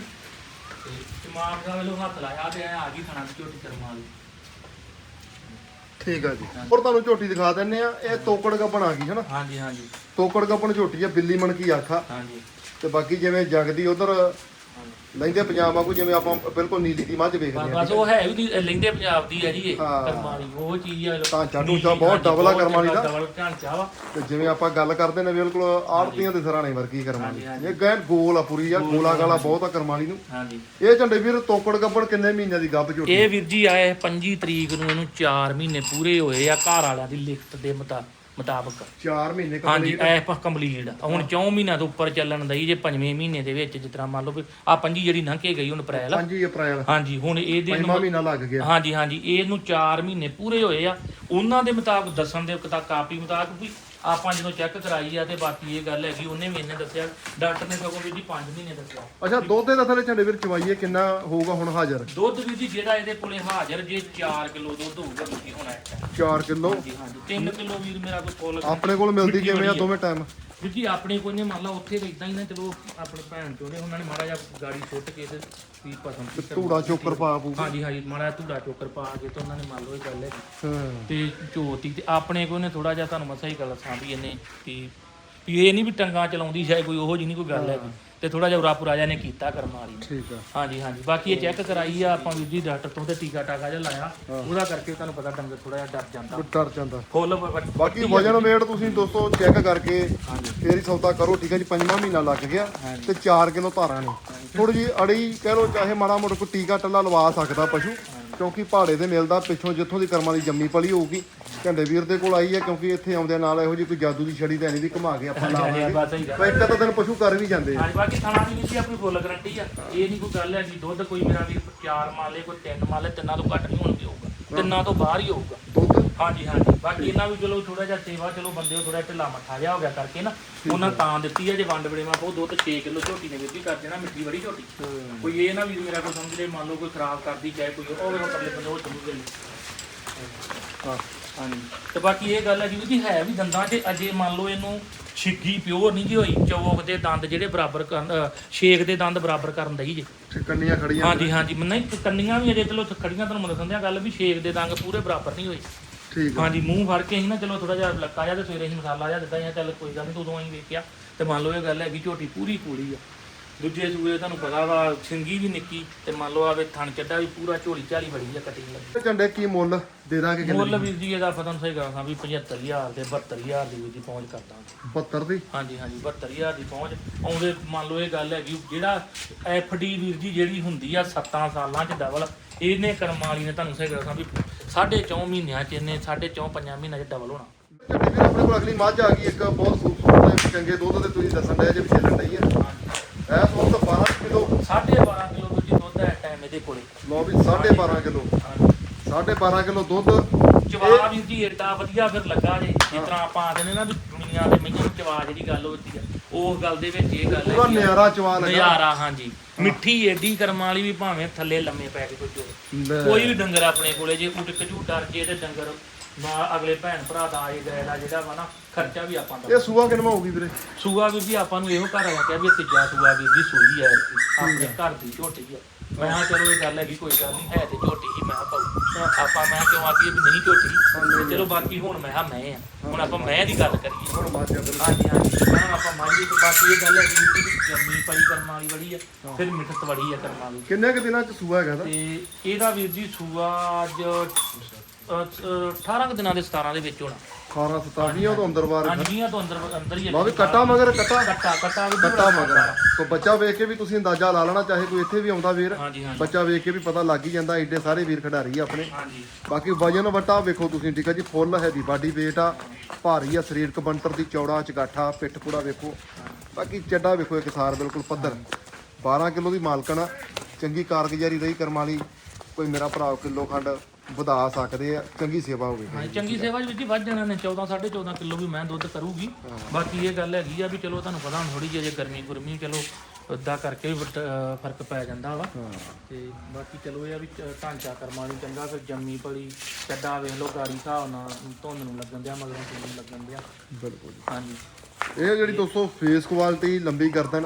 ਤੇ ਦਿਮਾਗ ਦਾ ਵੇਲੋ ਹੱਥ ਲਾਇਆ ਤੇ ਐਂ ਆ ਗਈ ਖਾਣਾ ਦੀ ਝੋਟੀ ਕਰਮਾ ਦੀ ਠੀਕ ਹੈ ਜੀ। ਹੋਰ ਤੁਹਾਨੂੰ ਝੋਟੀ ਦਿਖਾ ਦਿੰਨੇ ਆ ਇਹ ਤੋਕੜ ਗੱਪਣ ਆ ਗਈ ਹੈ ਨਾ ਹਾਂਜੀ ਹਾਂਜੀ। ਤੋਕੜ ਗੱਪਣ ਝੋਟੀ ਆ ਬਿੱਲੀ ਮਣ ਕੀ ਆਖਾ। ਹਾਂਜੀ। ਤੇ ਬਾਕੀ ਜਿਵੇਂ ਜਗਦੀ ਉਧਰ ਲੈਂਦੇ ਪੰਜਾਬ ਵਾਂਗੂ ਜਿਵੇਂ ਆਪਾਂ ਬਿਲਕੁਲ ਨੀਲੀ ਦੀ ਮੱਝ ਵੇਖਦੇ ਆ ਬਸ ਉਹ ਹੈ ਵੀ ਲੈਂਦੇ ਪੰਜਾਬ ਦੀ ਹੈ ਜੀ ਇਹ ਹਾਂ। ਕਰਮਾ ਵਾਲੀ ਉਹ ਚੀਜ਼ ਆ। ਢਾਂਚਾ ਢੂੰਚਾ ਬਹੁਤ ਡਬਲ ਆ ਕਰਮਾਂ ਵਾਲੀ ਦਾ। ਡਬਲ ਢਾਂਚਾ ਵਾ। ਤੇ ਜਿਵੇਂ ਆਪਾਂ ਗੱਲ ਕਰਦੇ ਨੇ ਬਿਲਕੁਲ ਆੜਤੀਆਂ ਦੇ ਸਰਾਣੇ ਵਰਗੀ ਕਰਮਾਲੀ। ਹਾਂਜੀ, ਇਹ ਗੈਰ ਗੋਲ ਆ ਪੂਰੀ ਆ ਗੋਲਾ ਗਾਲਾ ਬਹੁਤ ਆ ਕਰਮਾਲੀ ਨੂੰ। ਹਾਂਜੀ। ਇਹ ਝੰਡੇ ਵੀਰ ਤੋਕੜ ਗੱਪਣ ਕਿੰਨੇ ਮਹੀਨਿਆਂ ਦੀ ਗੱਭ ਝੋਟੀ? ਇਹ ਵੀਰ ਜੀ ਆਏ 25 ਤਰੀਕ ਨੂੰ ਇਹਨੂੰ 4 ਮਹੀਨੇ ਪੂਰੇ ਹੋਏ ਆ ਘਰ ਵਾਲਿਆਂ ਦੀ ਲਿਖਤ ਦੇ ਮੁਤਾ ਮੁਤਾਬਕ। 4 ਮਹੀਨੇ ਹਾਂਜੀ ਕੰਪਲੀਟ ਐ ਪਾ ਕੰਪਲੀਟ ਹੁਣ 4 ਮਹੀਨਿਆਂ ਤੋਂ ਉੱਪਰ ਚੱਲਣ ਦਈ ਜੇ ਪੰਜਵੇਂ ਮਹੀਨੇ ਦੇ ਵਿੱਚ ਜਿਸ ਤਰ੍ਹਾਂ ਮੰਨ ਲਓ ਵੀ ਆ ਪੰਜੀ ਜਿਹੜੀ ਲੰਘ ਕੇ ਗਈ ਹੁਣ ਅਪ੍ਰੈਲ। 5 ਅਪ੍ਰੈਲ। ਹਾਂਜੀ ਹੁਣ ਇਹਦੇ ਪੰਜਵਾਂ ਮਹੀਨਾ ਲੱਗ ਗਿਆ। ਹਾਂਜੀ ਹਾਂਜੀ ਇਹਨੂੰ 4 ਮਹੀਨੇ ਪੂਰੇ ਹੋਏ ਆ। ਉਹਨਾਂ ਦੇ ਮੁਤਾਬਕ ਦੱਸਣ ਦੇ ਕਿਤਾ ਕਾਪੀ ਮੁਤਾਬਕ ਵੀ ਆਪਾਂ ਜਦੋਂ ਚੈੱਕ ਕਰਾਈ ਆ ਤੇ ਬਾਕੀ ਇਹ ਗੱਲ ਹੈਗੀ ਉਹਨੇ ਵੀ ਇਹਨੇ ਦੱਸਿਆ। ਡਾਕਟਰ ਨੇ ਸਗੋਂ ਵੀ ਜੀ 5 ਮਹੀਨੇ ਦੱਸਿਆ। ਅੱਛਾ ਦੁੱਧ ਦੇ ਥੱਲੇ ਝੰਡੇ ਵੀਰ ਚਵਾਈਏ ਕਿੰਨਾ ਹੋਊਗਾ ਹੁਣ ਹਾਜ਼ਰ? ਦੁੱਧ ਵੀ ਜੀ ਜਿਹੜਾ ਇਹਦੇ ਕੋਲੇ ਹਾਜ਼ਰ ਜੇ 4 ਕਿਲੋ ਦੁੱਧ ਹੋਊਗਾ ਵੀ ਹੁਣ ਇਸ ਟਾਈਮ 4 ਕਿਲੋ? ਹਾਂਜੀ ਹਾਂਜੀ। 3 ਕਿਲੋ ਵੀਰ ਮੇਰਾ ਕੋਈ ਫੁੱਲ ਆਪਣੇ ਕੋਲ ਮਿਲਦੀ ਕਿਵੇਂ ਆ? ਦੋਵੇਂ ਟਾਈਮ ਜੀ ਆਪਣੇ ਕੋਈ ਨੇ ਮੰਨ ਲਾ ਉੱਥੇ ਤਾਂ ਇਦਾਂ ਹੀ ਨਾ ਚਲੋ ਆਪਣੇ ਭੈਣ ਚੋਦੇ ਉਹਨਾਂ ਨੇ ਮਾੜਾ ਜਿਹਾ ਗਾੜੀ ਸੁੱਟ ਕੇ ਤੇ ਵੀ ਕੀਤੀ ਧੂੜਾ ਚੋਕਰ ਪਾ ਪੂ ਹਾਂਜੀ ਹਾਂਜੀ ਮਾੜਾ ਜਿਹਾ ਧੂੜਾ ਚੋਕਰ ਪਾ ਕੇ ਤੇ ਉਹਨਾਂ ਨੇ ਮੰਨ ਲਓ ਇਹ ਗੱਲ ਹੈ ਹਾਂ। ਤੇ ਝੋਤੀ ਤੇ ਆਪਣੇ ਕੋਈ ਨੇ ਥੋੜਾ ਜਿਹਾ ਤੁਹਾਨੂੰ ਮਸਾ ਹੀ ਗੱਲ ਸਾਂ ਵੀ ਇਹਨੇ ਵੀ ਵੀ ਇਹ ਨਹੀਂ ਵੀ ਟੰਗਾ ਚਲਾਉਂਦੀ ਸ਼ਾਇਦ ਕੋਈ ਉਹੋ ਜਿਹੀ ਨਹੀਂ ਕੋਈ ਗੱਲ ਹੈਗੀ। ਤੇ ਥੋੜਾ ਜਿਹਾ ਉਰਾ ਪੁਰਾ ਜਿਹਾ ਨੇ ਕੀਤਾ ਕਰਮ ਵਾਲੀ ਨੇ। ਠੀਕ ਆ। ਹਾਂਜੀ ਹਾਂਜੀ। ਬਾਕੀ ਇਹ ਚੈੱਕ ਕਰਾਈ ਆ ਆਪਾਂ ਵੀਰ ਜੀ ਡਾਕਟਰ ਤੋਂ ਤੇ ਟੀਕਾ ਟਾਕਾ ਜਿਹਾ ਲਾਇਆ। ਉਹਦਾ ਕਰਕੇ ਤੁਹਾਨੂੰ ਪਤਾ ਡੰਗਰ ਥੋੜਾ ਜਿਹਾ ਡਰ ਜਾਂਦਾ। ਡਰ ਜਾਂਦਾ। ਫੁੱਲ ਬਾਕੀ ਵਜਨ ਵੇਟ ਤੁਸੀਂ ਦੋਸਤੋ ਚੈੱਕ ਕਰਕੇ ਫੇਰ ਹੀ ਸੌਦਾ ਕਰੋ ਠੀਕ ਹੈ ਜੀ? ਪੰਜਵਾਂ ਮਹੀਨਾ ਲੱਗ ਗਿਆ ਤੇ 4 ਕਿਲੋ ਧਾਰਾਂ ਨੇ। ਥੋੜੀ ਜੀ ਅੜੀ ਕਹਿ ਲੋ ਚਾਹੇ ਮਾੜਾ ਮੋਟਾ ਕੋਈ ਟੀਕਾ ਟੱਲਾ ਲਵਾ ਸਕਦਾ ਪਸ਼ੂ। ਕਿਉਂਕਿ ਪਹਾੜੇ ਦੇ ਮਿਲਦਾ ਪਿੱਛੋਂ ਜਿੱਥੋਂ ਦੀ ਕਰਮਾਂ ਦੀ ਜੰਮੀ ਪਲੀ ਹੋਊਗੀ ਝੰਡੇ ਵੀਰ ਦੇ ਕੋਲ ਆਈ ਹੈ ਕਿਉਂਕਿ ਇੱਥੇ ਆਉਂਦੇ ਨਾਲ ਇਹੋ ਜੀ ਕੋਈ ਜਾਦੂ ਦੀ ਛੜੀ ਤਾਂ ਨਹੀਂ ਵੀ ਘੁਮਾ ਕੇ ਆਪਾਂ ਲਾਵਾਂਗੇ। ਬਸ ਸਹੀ ਗੱਲ ਇੱਕ ਤਾਂ ਦਿਨ ਪਸ਼ੂ ਕਰ ਵੀ ਜਾਂਦੇ ਆ। ਹਾਂਜੀ ਬਾਕੀ ਥਾਣਾ ਦੀ ਵੀ ਜੀ ਆਪਣੀ ਫੁੱਲ ਗਰੰਟੀ ਆ। ਇਹ ਨਹੀਂ ਕੋਈ ਗੱਲ ਹੈ ਕਿ ਦੁੱਧ ਕੋਈ ਮੇਰਾ ਵੀ ਚਾਰ ਮਾਲੇ ਕੋਈ ਤਿੰਨ ਮਾਲੇ ਤਿੰਨਾਂ ਤੋਂ ਘੱਟ ਨਹੀਂ ਹੋਣ ਹੋਊਗਾ। ਤਿੰਨਾਂ ਤੋਂ ਬਾਹਰ ਹੀ ਹੋਊਗਾ। ਦੁੱਧ ਹਾਂਜੀ ਹਾਂਜੀ। ਬਾਕੀ ਇਹਨਾਂ ਵੀ ਚਲੋ ਥੋੜਾ ਜਿਹਾ ਸੇਵਾ ਚਲੋ ਬੰਦੇ ਉਹ ਥੋੜਾ ਢਿੱਲਾ ਮੱਠਾ ਜਿਹਾ ਹੋ ਗਿਆ ਕਰਕੇ ਨਾ ਉਹਨਾਂ ਤਾਂ ਦਿੱਤੀ ਆ। ਜੇ ਵੰਡ ਬੜੇਵਾ ਬਹੁਤ ਦੁੱਧ 6 ਕਿਲੋ ਝੋਟੀ ਨੇ ਜੀ ਕਰ ਦੇਣਾ ਮਿੱਠੀ ਬੜੀ ਝੋਟੀ। ਕੋਈ ਇਹ ਨਾ ਵੀ ਮੇਰਾ ਕੋਈ ਸਮਝ ਲੈ ਮੰਨ ਲਓ ਕੋਈ ਖਰਾਬ ਕਰਦੀ ਚਾਹੇ ਕੋਈ ਉਹ ਵੇਖੋ ਪਰਲੇ ਬੰਦੇ ਉਹ ਚੰਗੀ ਹਾਂ ਹਾਂਜੀ। ਤੇ ਬਾਕੀ ਇਹ ਗੱਲ ਹੈ ਜੀ ਵੀ ਹੈ ਵੀ ਦੰਦਾਂ 'ਚ ਅਜੇ ਮੰਨ ਲਓ ਇਹਨੂੰ ਛਿੱਗੀ ਪਿਓਰ ਨਹੀਂ ਜੀ ਹੋਈ ਚੌਕ ਦੇ ਦੰਦ ਜਿਹੜੇ ਬਰਾਬਰ ਕਰਨ ਛੇਕ ਦੇ ਦੰਦ ਬਰਾਬਰ ਕਰਨ ਦਈ ਜੇ। ਕੰਨੀਆਂ ਖੜੀਆਂ ਹਾਂਜੀ ਹਾਂਜੀ। ਮੈਂ ਨਹੀਂ ਕੰਨੀਆਂ ਵੀ ਅਜੇ ਚਲੋ ਖੜੀਆਂ ਤੁਹਾਨੂੰ ਮੈਂ ਦੱਸਣ ਦਿਆਂ ਗੱਲ ਵੀ ਛੇਕ ਦੇ ਦੰਦ ਪੂਰੇ ਬਰਾਬਰ ਨਹੀਂ ਹੋਏ। ਠੀਕ ਆ। ਹਾਂਜੀ ਮੂੰਹ ਫੜ ਕੇ ਅਸੀਂ ਨਾ ਚਲੋ ਥੋੜਾ ਜਿਹਾ ਲੱਕਾ ਜਿਹਾ ਤੇ ਸਵੇਰੇ ਅਸੀਂ ਮਸਾਲਾ ਜਿਹਾ ਦਿੱਤਾ ਜਾਂ ਚੱਲ ਕੋਈ ਗੱਲ ਨਹੀਂ ਉਦੋਂ ਅਸੀਂ ਵੇਖਿਆ। ਤੇ ਮੰਨ ਲਓ ਇਹ ਗੱਲ ਹੈ ਵੀ ਝੋਟੀ ਪੂਰੀ ਪੂਰੀ ਆ। ਦੂਜੇ ਸੂਏ ਤੁਹਾਨੂੰ ਪਤਾ ਵਾ ਸਿੰਗੀ ਵੀ ਨਿੱਕੀ ਤੇ ਮੰਨ ਲਓ ਆਵੇ ਥਣ ਚੱਡਾ ਵੀ ਪੂਰਾ ਝੋਲੀ ਝਾਲੀ ਬੜੀ ਆ ਕਟਿੰਗ ਲੱਗੀ। ਤੇ ਝੰਡੇ ਕੀ ਮੁੱਲ ਦੇ ਦਾਂਗੇ ਕਿੰਨੇ ਮੁੱਲ ਵੀਰ ਜੀ ਇਹਦਾ ਪਤਾ ਨਹੀਂ ਸਹੀ ਕਰਾਂ ਵੀ 75000 ਤੇ 72000 ਦੀ ਵੀਰ ਜੀ ਪਹੁੰਚ ਕਰਦਾ 72 ਦੀ? ਹਾਂਜੀ ਹਾਂਜੀ 72000 ਦੀ ਪਹੁੰਚ। ਆਉਂਦੇ ਮੰਨ ਲਓ ਇਹ ਗੱਲ ਹੈਗੀ ਜਿਹੜਾ ਐਫਡੀ ਵੀਰ ਜੀ ਜਿਹੜੀ ਹੁੰਦੀ ਆ 7 ਸਾਲਾਂ ਚ ਡਬਲ ਇਹਨੇ ਕਰਮ ਵਾਲੀ ਨੇ ਤੁਹਾਨੂੰ ਸਹੀ ਕਰਾਂ ਵੀ ਸਾਢੇ ਚੌਂ ਮਹੀਨਿਆਂ ਚ ਇਹਨੇ ਸਾਢੇ ਚੌਂ ਪੰਜਾਂ ਮਹੀਨਿਆਂ ਚ ਡਬਲ ਹੋਣਾ। ਵੀਰ ਆਪਣੇ ਕੋਲ ਅਗਲੀ ਮੱਝ ਆ ਗਈ ਇੱਕ ਬਹੁਤ ਖੂਬਸੂਰਤ ਤੇ ਚੰਗੇ ਦੁੱਧ ਦੇ ਤੁਸੀਂ ਦੱਸਣ ਡਿਆ ਜੇ ਵੀ ਚੱਲਣ ਡਈ ਆ ਐਸ ਵਕਤ 12 ਕਿਲੋ। ਸਾਢੇ 12 ਕਿਲੋ ਦੁੱਧ ਹੈ ਟਾਈਮ ਇਹਦੇ ਕੋਲੇ। ਲਓ ਵੀ 12.5 ਕਿਲੋ। 12.5 ਕਿਲੋ ਦੁੱਧ। ਚਵਾ ਵੀਰ ਜੀ ਏਡਾ ਵਧੀਆ ਫਿਰ ਲੱਗਾ ਜੇ ਜਿਸ ਤਰ੍ਹਾਂ ਆਪਾਂ ਆਖਦੇ ਨੇ ਨਾ ਵੀ ਦੁਨੀਆ ਦੇ ਮਈਆਂ ਨੂੰ ਚਵਾ ਜਿਹੜੀ ਗੱਲ ਹੁੰਦੀ ਆ ਉਸ ਗੱਲ ਦੇ ਵਿੱਚ ਇਹ ਗੱਲ ਪੂਰਾ ਆ। ਨਿਆਰਾ ਚਵਾ ਲੱਗਾ। ਨਜ਼ਾਰਾ ਹਾਂਜੀ। ਮਿੱਠੀ ਏਡੀ ਕਰਮ ਵਾਲੀ ਵੀ ਭਾਵੇਂ ਥੱਲੇ ਲੰਮੇ ਪੈ ਕੇ ਕੋਈ ਲੈ। ਕੋਈ ਵੀ ਡੰਗਰ ਆਪਣੇ ਕੋਲੇ ਜੇ ਉਟ ਕਜੂ ਡਰ ਜੇ ਤੇ ਡੰਗਰ ਨਾ ਅਗਲੇ ਭੈਣ ਭਰਾ ਦਾ ਆਏ ਗਏ ਦਾ ਜਿਹੜਾ ਵਾ ਨਾ ਖਰਚਾ ਵੀ ਆਪਾਂ ਦਾ। ਇਹ ਸੂਆ ਕਿੰਨਾ ਹੋਊਗੀ ਵੀਰੇ? ਸੂਆ ਜੀ ਆਪਾਂ ਨੂੰ ਇਹੋ ਘਰ ਆ ਕਿ ਵੀ ਤੀਜਾ ਸੂਆ ਵੀਰ ਜੀ ਸੂਈ ਹੈ ਆਪਣੇ ਘਰ ਦੀ ਝੋਟੀ ਆ। ਮੈਂ ਕਿਹਾ ਚਲੋ ਇਹ ਗੱਲ ਹੈਗੀ ਕੋਈ ਗੱਲ ਨਹੀਂ ਹੈ ਤੇ ਝੋਟੀ ਹੀ ਮੈਂ ਕਿਹਾ ਪਾਉ ਆਪਾਂ ਮੈਂ ਕਿਉਂ ਆਖੀਏ ਵੀ ਨਹੀਂ ਝੋਟੀ? ਤੇ ਚਲੋ ਬਾਕੀ ਹੁਣ ਮੈਂ ਕਿਹਾ ਮੈਂ ਆ। ਹੁਣ ਆਪਾਂ ਮੈਂ ਦੀ ਗੱਲ ਕਰੀਏ। ਹੁਣ ਆ ਵੀਰੇ। ਹਾਂਜੀ ਹਾਂਜੀ। ਮੈਂ ਆਪਾਂ ਮਾਝੀ ਤੋਂ ਬਾਕੀ ਇਹ ਗੱਲ ਹੈ ਕਿ ਜੰਮੀ ਪਈ ਕਰਮਾਂ ਵਾਲੀ ਬੜੀ ਆ ਫਿਰ ਮਿੱਠਤ ਬੜੀ ਆ ਕਰਮਾਂ ਵਾਲੀ ਕਿੰਨੇ ਕੁ ਦਿਨਾਂ ਚ ਸੂਆ ਹੈਗਾ ਦਾ ਤੇ ਇਹਦਾ ਵੀਰ ਜੀ ਸੂਆ ਅੱਜ ਅ, ਅ, 18 ਕੁ ਦਿਨਾਂ ਦੇ 17 ਦੇ ਵਿੱਚ ਹੋਣਾ। 18 27 ਤੋਂ ਅੰਦਰ ਬਾਹਰ ਵੀਹਾਂ ਤੋਂ ਅੰਦਰ ਅੰਦਰ ਹੀ ਹੈ ਲਓ ਵੀ ਕੱਟਾ ਮਗਰ ਕੱਟਾ। ਕੱਟਾ ਕੱਟਾ ਵੀ ਕੱਟਾ ਮਗਰ। ਸੋ ਬੱਚਾ ਵੇਖ ਕੇ ਵੀ ਤੁਸੀਂ ਅੰਦਾਜ਼ਾ ਲਾ ਲੈਣਾ ਚਾਹੇ ਕੋਈ ਇੱਥੇ ਵੀ ਆਉਂਦਾ ਵੀਰ। ਹਾਂਜੀ ਹਾਂਜੀ। ਬੱਚਾ ਵੇਖ ਕੇ ਵੀ ਪਤਾ ਲੱਗ ਹੀ ਜਾਂਦਾ ਏਡੇ ਸਾਰੇ ਵੀਰ ਖਿਡਾਰੀ ਆ ਆਪਣੇ। ਹਾਂਜੀ। ਬਾਕੀ ਵਜਨ ਵਟਾ ਵੇਖੋ ਤੁਸੀਂ ਠੀਕ ਆ ਜੀ ਫੁੱਲ ਹੈਵੀ ਬਾਡੀ weight ਆ ਭਾਰੀ ਆ ਸਰੀਰਕ ਬਣਤਰ ਦੀ ਚੌੜਾ ਚਗਾਠਾ ਪਿੱਠ ਪੂੜਾ ਵੇਖੋ। ਬਾਕੀ ਚੱਡਾ ਵੇਖੋ ਇੱਕ ਸਾਰ ਬਿਲਕੁਲ ਪੱਧਰ। 12 ਕਿਲੋ ਦੀ ਮਾਲਕਣ ਆ ਚੰਗੀ ਕਾਰਗੁਜ਼ਾਰੀ ਰਹੀ ਕਰਮ ਵਾਲੀ ਕੋਈ ਮੇਰਾ ਭਰਾ ਕਿਲੋ ਖੰਡ ਵਧਾ ਸਕਦੇ ਆ ਚੰਗੀ ਸੇਵਾ ਹੋਵੇ ਹਾਂਜੀ ਚੰਗੀ ਸੇਵਾ ਜੀ ਵੱਧ ਜਾਣਾ ਨੇ 14 14.5 ਕਿਲੋ ਵੀ ਮੈਂ ਦੁੱਧ ਕਰੂਗੀ। ਬਾਕੀ ਇਹ ਗੱਲ ਹੈਗੀ ਆ ਵੀ ਚਲੋ ਤੁਹਾਨੂੰ ਪਤਾ ਹੁਣ ਥੋੜੀ ਜਿਹੀ ਅਜੇ ਗਰਮੀ ਗੁਰਮੀ ਚਲੋ ਉਦਾਂ ਕਰਕੇ ਵੀ ਫ਼ਰਕ ਪੈ ਜਾਂਦਾ ਵਾ। ਤੇ ਬਾਕੀ ਚਲੋ ਇਹ ਆ ਵੀ ਢਾਂਚਾ ਕਰਮਾਂ ਨੂੰ ਚੰਗਾ ਫਿਰ ਜੰਮੀ ਪਲੀ ਚੱਡਾ ਵੇਖ ਲਓ ਗਾੜੀ ਹਿਸਾਬ ਨਾਲ ਧੁੰਦ ਨੂੰ ਲੱਗਣ ਦਿਆ ਮਗਰੋਂ ਧੁੰਦ ਨੂੰ ਲੱਗਣ ਦਿਆ। ਬਿਲਕੁਲ ਹਾਂਜੀ। ਇਹ ਜਿਹੜੀ ਦੋਸਤੋ ਫੇਸ ਕੁਆਲਿਟੀ ਲੰਬੀ ਗਰਦਨ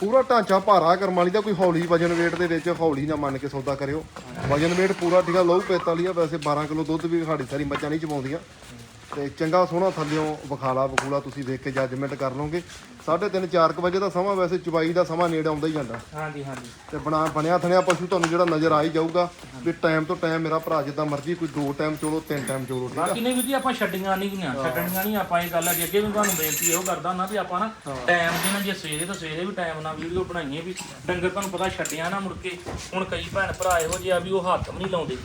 ਪੂਰਾ ਢਾਂਚਾ ਭਾਰਾ ਕਰਮ ਵਾਲੀ ਦਾ, ਕੋਈ ਹੌਲੀ ਵਜਨ weight ਦੇ ਵਿੱਚ ਹੌਲੀ ਨਾ ਮੰਨ ਕੇ ਸੌਦਾ ਕਰਿਓ। ਵਜਨ weight ਪੂਰਾ ਠੀਕ ਆ ਲਹੂ ਪੇਤ ਵਾਲੀ ਆ, ਵੈਸੇ 12 ਕਿਲੋ ਦੁੱਧ ਵੀ ਸਾਡੀ ਸਾਰੀ ਮੱਝਾਂ ਨਹੀਂ ਚਵਾਉਂਦੀਆਂ ਤੇ ਚੰਗਾ ਸੋਹਣਾ ਥੱਲਿਓਂ ਵਿਖਾਲਾ ਬਖੂਲਾ ਤੁਸੀਂ ਦੇਖ ਕੇ ਜੱਜਮੈਂਟ ਕਰ ਲਓਗੇ। 3:30 4 ਵਜੇ ਦਾ ਸਮਾਂ ਵੈਸੇ ਚਵਾਈ ਦਾ ਸਮਾਂ ਨੇੜੇ ਆਉਂਦਾ ਹੀ ਜਾਂਦਾ। ਹਾਂਜੀ ਹਾਂਜੀ। ਤੇ ਬਣਾ ਬਣਿਆ ਥਣਿਆ ਪਸ਼ੂ ਤੁਹਾਨੂੰ ਜਿਹੜਾ ਨਜ਼ਰ ਆ ਹੀ ਜਾਊਗਾ ਵੀ ਟਾਈਮ ਤੋਂ ਟਾਈਮ ਮੇਰਾ ਭਰਾ ਜਿੱਦਾਂ ਮਰਜ਼ੀ ਕੋਈ ਦੋ ਟਾਈਮ ਚੋਲੋ ਤਿੰਨ ਟਾਈਮ ਚੋਲੋ ਠੀਕ ਆ? ਬਾਕੀ ਨਹੀਂ ਵੀ ਜੀ ਆਪਾਂ ਛੱਡੀਆਂ ਨਹੀਂ ਗਈਆਂ। ਛੱਡਣੀਆਂ ਨਹੀਂ ਆਪਾਂ ਇਹ ਗੱਲ ਹੈ ਅੱਗੇ ਵੀ ਤੁਹਾਨੂੰ ਬੇਨਤੀ ਇਹੋ ਕਰਦਾ ਨਾ ਵੀ ਆਪਾਂ ਨਾ ਟਾਈਮ ਦੇ ਨਾਲ ਜੇ ਸਵੇਰੇ ਤਾਂ ਸਵੇਰੇ ਵੀ ਟਾਈਮ ਨਾਲ ਵੀਡੀਓ ਬਣਾਈਏ ਵੀ ਡੰਗਰ ਤੁਹਾਨੂੰ ਪਤਾ ਛੱਡਿਆ ਨਾ ਮੁੜ ਕੇ ਹੁਣ ਕਈ ਭੈਣ ਭਰਾ ਇਹੋ ਜਿਹੇ ਆ ਵੀ ਉਹ ਹੱਥ ਵੀ ਨਹੀਂ ਲਾਉਂਦੇ।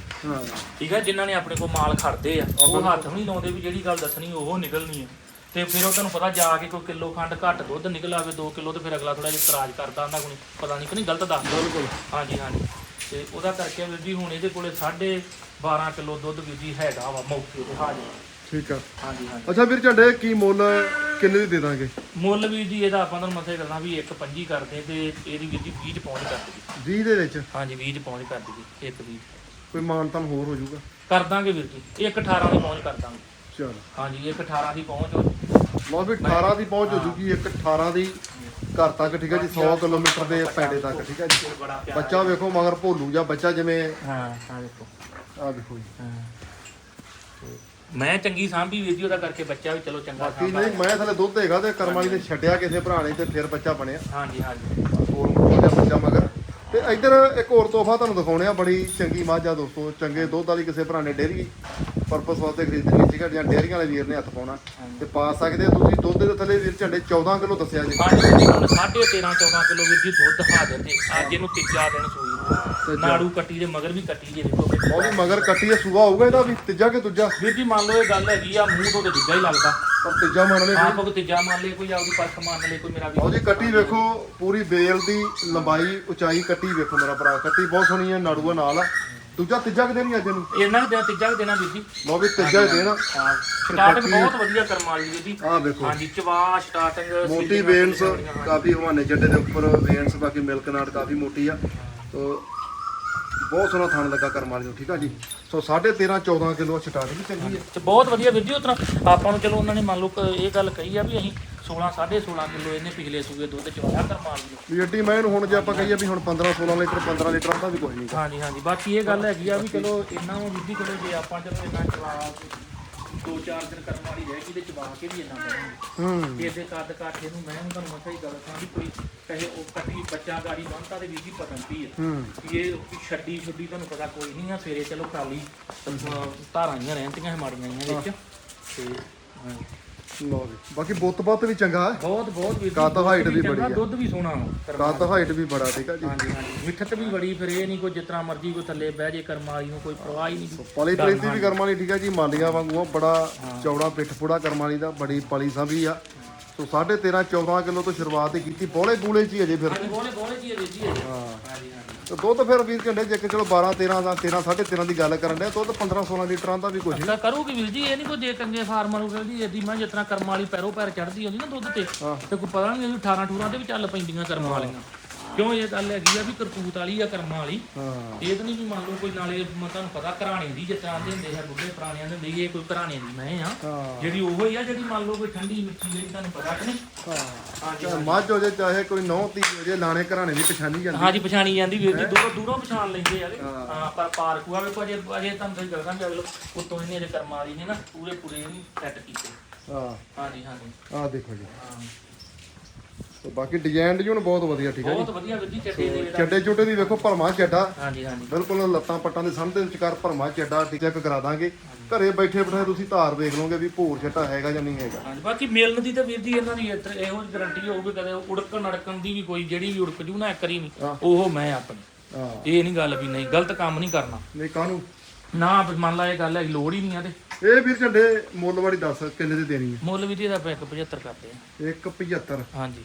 ਠੀਕ ਹੈ ਜਿਨ੍ਹਾਂ ਨੇ ਆਪਣੇ ਕੋਲ ਮਾਲ ਖੜਦੇ ਆ ਉਹ ਹੱਥ ਵੀ ਨਹੀਂ ਲਾਉਂਦੇ ਵੀ ਜਿਹੜੀ ਗੱਲ ਦੱਸਣੀ ਉਹ ਨਿਕਲਣੀ ਹੈ ਤੇ ਫਿਰ ਉਹ ਤੁਹਾਨੂੰ ਪਤਾ ਜਾ ਕੇ ਕੋਈ ਕਿਲੋ ਖੰਡ ਘੱਟ ਦੁੱਧ ਨਿਕਲ ਆਵੇ 2 ਕਿਲੋ ਤੇ ਫਿਰ ਅਗਲਾ ਥੋੜਾ ਜਿਹਾ ਇਤਰਾਜ਼ ਕਰਦਾ ਆਂਦਾ ਕੋਈ ਪਤਾ ਨਹੀਂ ਕਿ ਨਹੀਂ ਗਲਤ ਦੱਸਦਾ ਬਿਲਕੁਲ। ਹਾਂਜੀ ਹਾਂਜੀ। ਤੇ ਉਹਦਾ ਕਰਕੇ ਵੀਰ ਜੀ ਹੁਣ ਇਹਦੇ ਕੋਲੇ 12.5 ਕਿਲੋ ਦੁੱਧ ਵੀਰ ਜੀ ਹੈਗਾ ਵਾ ਮੌਕੇ ਤੇ ਹਾਜ਼ਰ ਠੀਕ ਆ। ਹਾਂਜੀ ਹਾਂਜੀ। ਅੱਛਾ ਵੀਰ ਝੰਡੇ ਕੀ ਮੁੱਲ ਕਿੰਨੇ ਦੀ ਦੇ ਦਾਂਗੇ? ਮੁੱਲ ਵੀਰ ਜੀ ਇਹਦਾ ਆਪਾਂ ਤੁਹਾਨੂੰ ਮਸੇ ਕਰਨਾ ਵੀ 1.25 ਕਰਦੇ ਤੇ ਇਹਦੀ ਵੀਰ ਜੀ 20 ਚ ਪਹੁੰਚ ਕਰ ਦਈਏ। 20 ਦੇ ਵਿੱਚ? ਹਾਂਜੀ 20 ਚ ਪਹੁੰਚ ਕਰ ਦਈਏ ਇੱਕ 20 ਕੋਈ ਮਾਨਤਨ ਹੋਰ ਹੋ ਜਾਊਗਾ? ਕਰ ਦਾਂਗੇ ਵੀਰ ਜੀ ਇੱਕ 18 ਦੀ ਪਹੁੰਚ ਕਰ ਦਾਂਗੇ। ਚਲ। ਹਾਂਜੀ ਇੱਕ 18 ਦੀ ਪਹੁੰਚ ਹੋ- ਲਓ ਵੀ 18 ਦੀ ਪਹੁੰਚ ਹੋ ਜੂਗੀ ਇੱਕ 18 ਦੀ ਘਰ ਤੱਕ ਠੀਕ ਹੈ ਜੀ 100 ਕਿਲੋਮੀਟਰ ਦੇ ਪੈਂਡੇ ਤੱਕ ਠੀਕ ਹੈ ਜੀ। ਬੱਚਾ ਵੇਖੋ ਮਗਰ ਭੋਲੂ ਜਾਂ ਬੱਚਾ ਜਿਵੇਂ ਹਾਂ ਹਾਂ ਦੇਖੋ ਆ ਦੇਖੋ ਜੀ। ਹਾਂ। ਤੇ ਮੈਂ ਚੰਗੀ ਸਾਂਭੀ ਵੀਰ ਜੀ ਉਹਦਾ ਕਰਕੇ ਬੱਚਾ ਵੀ ਚਲੋ ਚੰਗਾ ਬਾਕੀ ਸਾਂਭਾ ਨਹੀਂ ਮੈਂ ਥਲੇ ਦੁੱਧ ਹੈਗਾ ਤੇ ਕਰਮ ਵਾਲੀ ਨੇ ਛੱਡਿਆ ਕਿਸੇ ਭਰਾ ਨੇ ਤੇ ਫਿਰ ਬੱਚਾ ਬਣਿਆ। ਹਾਂਜੀ ਹਾਂਜੀ। ਹੋਰ ਬੱਚਾ ਮਗਰ। ਤੇ ਇੱਧਰ ਇੱਕ ਹੋਰ ਤੋਹਫਾ ਤੁਹਾਨੂੰ ਦਿਖਾਉਣੇ ਆ ਬੜੀ ਚੰਗੀ ਮੱਝ ਆ ਦੋਸਤੋ ਚੰਗੇ ਦੁੱਧ ਵਾਲੀ ਕਿਸੇ ਭਰਾ ਨੇ ਡੇਅਰੀ ਪਰਪਸ ਵਾਸਤੇ ਖਰੀਦਣੀ ਸੀਗਾ ਜਾਂ ਡੇਅਰੀਆਂ ਵਾਲੇ ਵੀਰ ਨੇ ਹੱਥ ਪਾਉਣਾ। ਤੇ ਪਾ ਸਕਦੇ ਆ ਤੁਸੀਂ ਦੁੱਧ ਦੇ ਥੱਲੇ ਵੀਰ ਝੰਡੇ 14 ਕਿਲੋ ਦੱਸਿਆ ਜੀ। ਹਾਂਜੀ ਹੁਣ 13.5 14 ਕਿਲੋ ਵੀਰ ਜੀ ਦੁੱਧ ਹਾਜ਼ਰ ਤੇ ਅੱਜ ਇਹਨੂੰ ਤੀਜਾ ਦਿਨ ਸੂਈ। ਨਾੜੂ ਕੱਟੀ ਦੇ ਮਗਰ ਵੀ ਕੱਟੀ ਜੇ ਦੇਖੋ ਕਿ ਉਹਦੀ ਮਗਰ ਕੱਟੀ ਆ ਸੂਆ ਹੋਊਗਾ ਇਹਦਾ ਵੀ ਤੀਜਾ ਕਿ ਦੂਜਾ? ਵੀਰ ਜੀ ਮੰਨ ਲਓ ਇਹ ਗੱਲ ਹੈਗੀ ਆ ਮੂੰਹ ਤੋਂ ਤੇ ਦੂਜਾ ਹੀ ਲੱਗਦਾ। ਪਰ ਤੀਜਾ ਮੰਨ ਲੈ ਆਪ ਕੋ ਤੀਜਾ ਮੰਨ ਲਏ ਕੋਈ ਆਪਦੀ ਪਰਖ ਮੰਨ ਲਏ ਕੋਈ ਮੇਰਾ ਵੀ ਉਹਦੀ ਕੱਟੀ ਵੇਖੋ ਪੂਰੀ ਬੇਲ ਦੀ ਲੰਬਾਈ ਉਚਾਈ ਕੱਟੀ ਵੇਖੋ ਮੇਰਾ ਭਰਾ। ਕੱਟੀ ਬਹੁਤ ਸੋਹਣੀ ਹੈ ਨਾੜੂਆ ਨਾਲ ਆ। ਦੂਜਾ ਤੀਜਾ ਕਿਤੇ ਨਹੀਂ ਅੱਜ ਇਹਨੂੰ। ਇਹਨਾਂ ਦੇ ਤੀਜਾ ਵੀ ਦੇਣਾ ਵੀਰ ਜੀ ਲਓ ਵੀ ਤੀਜਾ ਹੀ ਦੇਣਾ ਹਾਂ ਸਟਾਰਟਿੰਗ ਬਹੁਤ ਵਧੀਆ ਕਰਮ ਵਾਲੀ ਵੀਰ ਜੀ ਆਹ ਵੇਖੋ। ਹਾਂਜੀ ਚਵਾ ਸਟਾਰਟਿੰਗ ਮੋਟੀ ਵੇਨਸ ਕਾਫੀ ਹਵਾਨੇ ਚੱਡੇ ਦੇ ਉੱਪਰ ਵੇਨਸ ਬਾਕੀ ਮਿਲਕ ਨਾਟ ਕਾਫੀ ਮੋਟੀ ਆ। ਤੋ ਬਹੁਤ ਸੋਹਣਾ ਥਣ ਲੱਗਾ ਕਰਮ ਵਾਲੀ ਨੂੰ ਠੀਕ ਆ ਜੀ? ਸੋ 13.5 14 ਕਿਲੋ ਸਟਾਰਟ ਵੀ ਚੰਗੀ ਹੈ ਤੇ ਬਹੁਤ ਵਧੀਆ ਵੀਰ ਜੀ ਉਤਰਾ ਆਪਾਂ ਨੂੰ ਚਲੋ ਉਹਨਾਂ ਨੇ ਮੰਨ ਲਓ ਕ- ਇਹ ਗੱਲ ਕਹੀ ਆ ਵੀ ਅਸੀਂ 16 16.5 ਕਿਲੋ ਇਹਨੇ ਪਿਛਲੇ ਸੂਏ ਦੁੱਧ ਚਵਾਇਆ ਕਰਮ ਵਾਲੀ ਨੂੰ। ਵੀ ਏਡੀ ਮੈਂ ਹੁਣ ਜੇ ਆਪਾਂ ਕਹੀਏ ਵੀ ਹੁਣ 15 16 ਲੀਟਰ 15 ਲੀਟਰ ਦਾ ਵੀ ਕੁਝ ਨਹੀਂ। ਹਾਂਜੀ ਹਾਂਜੀ ਬਾਕੀ ਇਹ ਗੱਲ ਹੈਗੀ ਆ ਵੀ ਚਲੋ ਇੰਨਾ ਉਹ ਵੀਰ ਜੀ ਚਲੋ ਜੇ ਆਪਾਂ ਚਲੋ ਇੰਨਾ ਚਵਾ ਦੋ ਚਾਰ ਦਿਨ ਕਰਮ ਵਾਲੀ ਰਹਿ ਗਈ ਤੇ ਚਵਾ ਕੇ ਵੀ ਇੰਨਾ ਕਰਾਂਗੇ ਹੂੰ। ਤੇ ਇਹਦੇ ਕੱਦ ਕਾਠੇ ਨੂੰ ਮੈਂ ਤੁਹਾਨੂੰ ਮਸਾ ਹੀ ਗੱਲ ਕਰਾਂ ਵੀ ਕੋਈ ਕਹੇ ਉਹ ਕੱਟੀ ਬੱਚਾ ਗਾੜੀ ਬੰਨਤਾ ਤੇ ਵੀਰ ਜੀ ਪਤਨ ਪੀ ਹੈ ਹੂੰ। ਵੀ ਇਹ ਵੀ ਛੱਡੀ ਛੁੱਡੀ ਤੁਹਾਨੂੰ ਪਤਾ ਕੋਈ ਨਹੀਂ ਆ ਸਵੇਰੇ ਚਲੋ ਖਾਲੀ ਧਾਰਾਂ ਜੀਆਂ ਰਹਿੰਦੀਆਂ ਮਾੜੀਆਂ ਜੀਆਂ ਵਿੱਚ। ਤੇ ਹਾਂ। ਲਓ ਜੀ। ਬਾਕੀ ਬੁੱਤ ਬੱਤ ਵੀ ਚੰਗਾ ਹੈ। ਬਹੁਤ ਬਹੁਤ ਵੀਰ ਜੀ, ਦੁੱਧ height ਵੀ ਚੰਗਾ, ਬੜੀ ਆ। ਦੁੱਧ ਵੀ ਸੋਹਣਾ ਵਾ ਕਰਮਾਂ ਕੱਦ ਹਾਈਟ ਵੀ ਬੜਾ ਠੀਕ ਆ ਜੀ। ਹਾਂਜੀ ਹਾਂਜੀ। ਮਿੱਠਤ ਵੀ ਬੜੀ ਫਿਰ ਇਹ ਨਹੀਂ ਕੋਈ ਜਿਤਨਾ ਮਰਜ਼ੀ ਕੋਈ ਥੱਲੇ ਬਹਿ ਜੇ ਕਰਮਾਲੀ ਨੂੰ ਕੋਈ ਪਰਵਾਹ ਹੀ ਨਹੀਂ। ਪਲੀ ਪਲੀਤੀ ਵੀ ਕਰਮ ਵਾਲੀ ਠੀਕ ਆ ਜੀ ਮਾਲੀਆਂ ਵਾਂਗੂ ਆ, ਬੜਾ ਚੌੜਾ ਪਿੱਠ ਪੂੜਾ ਕਰਮ ਵਾਲੀ ਦਾ ਬੜੀ ਪਲੀ ਸਾਂਭੀ ਆ। ਸੋ 13.5 14 ਕਿਲੋ ਤੋਂ ਸ਼ੁਰੂਆਤ ਹੀ ਕੀਤੀ ਬੋਲੇ ਬੂਲੇ ਚ ਹੀ ਅਜੇ ਫਿਰ। ਹਾਂਜੀ ਬੋਲੇ ਬੋਲੇ ਜੀ ਇਹ ਵੀਰ ਜੀ ਇਹ। ਹਾਂਜੀ। ਤੇ ਦੁੱਧ ਫਿਰ ਵੀਰ ਘੰਟੇ ਜੇ ਕਿ ਚਲੋ 12 13 ਦਾ 13 13.5 ਦੀ ਗੱਲ ਕਰਨ ਦੇ ਦੁੱਧ 15 16 ਲੀਟਰਾਂ ਦਾ ਵੀ ਕੁਝ ਨਹੀਂ। ਤਾਂ ਕਰੂਗੀ ਵੀਰ ਜੀ ਇਹ ਨਹੀਂ ਕੋਈ ਜੇ ਚੰਗੇ ਫਾਰਮਰ ਨੂੰ ਕਹਿੰਦੀ ਇਹਦੀ ਮੈਂ ਜਿਤਨਾ ਕਰਮ ਵਾਲੀ ਪੈਰੋ ਪੈਰ ਚੜਦੀ ਹੁੰਦੀ ਨਾ ਦੁੱਧ ਤੇ। ਤੇ ਕੋਈ ਪਤਾ ਨਹੀਂ 18 18 ਤੇ ਵੀ ਚੱਲ ਪੈਂਦੀਆਂ ਕਰਮ ਵਾਲੀਆਂ। ਕਿਉਂ ਇਹ ਗੱਲ ਹੈਗੀ ਆ ਵੀ ਕਰਤੂਤ ਵਾਲੀ ਆ ਕਰਮਾਂ ਵਾਲੀ? ਹਾਂ। ਇਹ ਤਾਂ ਨਹੀਂ ਵੀ ਮੰਨ ਲਓ ਕੋਈ ਨਾਲੇ ਮੈਂ ਤੁਹਾਨੂੰ ਪਤਾ ਘਰਾਣੇ ਦੀ ਜਿਸ ਤਰ੍ਹਾਂ ਦੇ ਹੁੰਦੇ ਆ ਬੁੱਢੇ ਪੁਰਾਣਿਆਂ ਦੇ ਹੁੰਦੇ ਇਹ ਕੋਈ ਘਰਾਣੇ ਦੀ ਮੈਂ ਆ। ਹਾਂ। ਜਿਹੜੀ ਉਹ ਹੀ ਆ ਜਿਹੜੀ ਮੰਨ ਲਓ ਕੋਈ ਠੰਡੀ ਮਿੱਠੀ ਜਿਹੜੀ ਤੁਹਾਨੂੰ ਪਤਾ ਕਿ ਨਹੀਂ? ਹਾਂ। ਚਾਹੇ ਮੱਝ ਹੋ ਜੇ ਚਾਹੇ ਕੋਈ ਨੌ ਤੀ ਹੋ ਜੇ ਲਾਣੇ ਘਰਾਣੇ ਦੀ ਪਛਾਣੀ ਜਾਂਦੀ। ਹਾਂਜੀ ਪਛਾਣੀ ਜਾਂਦੀ ਵੀਰ ਜੀ ਦੂਰੋਂ ਦੂਰੋਂ ਪਛਾਣ ਲੈਂਦੇ ਆ ਹਾਂ। ਪਰ ਪਾਰਕੂਆ ਵੇਖੋ ਅਜੇ ਅਜੇ ਤੁਹਾਨੂੰ ਸਹੀ ਦੱਸਾਂ ਕਿ ਅਗਲੋ ਉਤੋਂ ਇਹਨੇ ਅਜੇ ਕਰਮਾਂ ਵਾਲੀ ਨੇ ਨਾ ਪੂਰੇ ਪੂਰੇ ਨਹੀਂ ਸੈੱਟ ਕੀਤੇ। ਹਾਂ। ਹਾਂਜੀ ਹਾਂਜੀ। ਆਹ ਦੇਖੋ ਜੀ। ਹਾਂ। ਤੇ ਬਾਕੀ ਡਿਜ਼ਾਈਨ ਡਿਜ਼ਾਈਨ ਬਹੁਤ ਵਧੀਆ ਠੀਕ ਹੈ ਜੀ। ਬਹੁਤ ਵਧੀਆ ਵੀਰ ਜੀ ਚੱਡੇ ਦੇ ਜਿਹੜਾ ਚੱਡੇ ਚੁੱਟੇ ਦੀ ਵੇਖੋ ਭਰਮਾ ਚੱਡਾ। ਹਾਂਜੀ ਹਾਂਜੀ। ਬਿਲਕੁਲ ਲੱਤਾਂ ਪੱਟਾਂ ਦੇ ਸਾਹਮਣੇ ਵਿਚਕਾਰ ਭਰਮਾ ਚੱਡਾ ਚੈੱਕ ਕਰਾ ਦਾਂਗੇ। ਘਰੇ ਬੈਠੇ ਬਿਠਾਏ ਤੁਸੀਂ ਧਾਰ ਵੇਖ ਲਓਗੇ ਵੀ ਭੋਰ ਛੱਟਾ ਹੈਗਾ ਜਾਂ ਨਹੀਂ ਹੈਗਾ। ਹਾਂਜੀ ਬਾਕੀ ਮਿਲਣ ਦੀ ਤਾਂ ਵੀਰ ਜੀ ਇਹਨਾਂ ਦੀ ਇਹੋ ਜਿਹੀ ਗਾਰੰਟੀ ਹੋਊਗੀ ਕਦੇ ਉੜਕਣ ਅੜਕਣ ਦੀ ਵੀ ਕੋਈ ਜਿਹੜੀ ਵੀ ਉੜਕ ਜੂ ਨਾ ਇੱਕ ਵਾਰੀ ਨਹੀਂ। ਉਹ ਮੈਂ ਆਪਣੀ। ਹਾਂ। ਇਹ ਨਹੀਂ ਗੱਲ ਵੀ ਨਹੀਂ ਗਲਤ ਕੰਮ ਨਹੀਂ ਕਰਨਾ। ਨਹੀਂ ਕਾਹਨੂੰ? ਨਾ ਮੰਨ ਲਾ ਇਹ ਗੱਲ ਹੈ ਲੋੜ ਹੀ ਨਹੀਂ ਆ ਤੇ। ਇਹ ਵੀਰ ਝੰਡੇ ਮੁੱਲ ਵਾਲੀ ਦੱਸ ਕਿੰਨੇ ਦੀ ਦੇਣੀ ਹੈ? ਮੁੱਲ ਵੀ ਇਹਦਾ ਆਪਾਂ ਇੱਕ 75 ਕਰਦੇ ਆ 175 ਹਾਂਜੀ।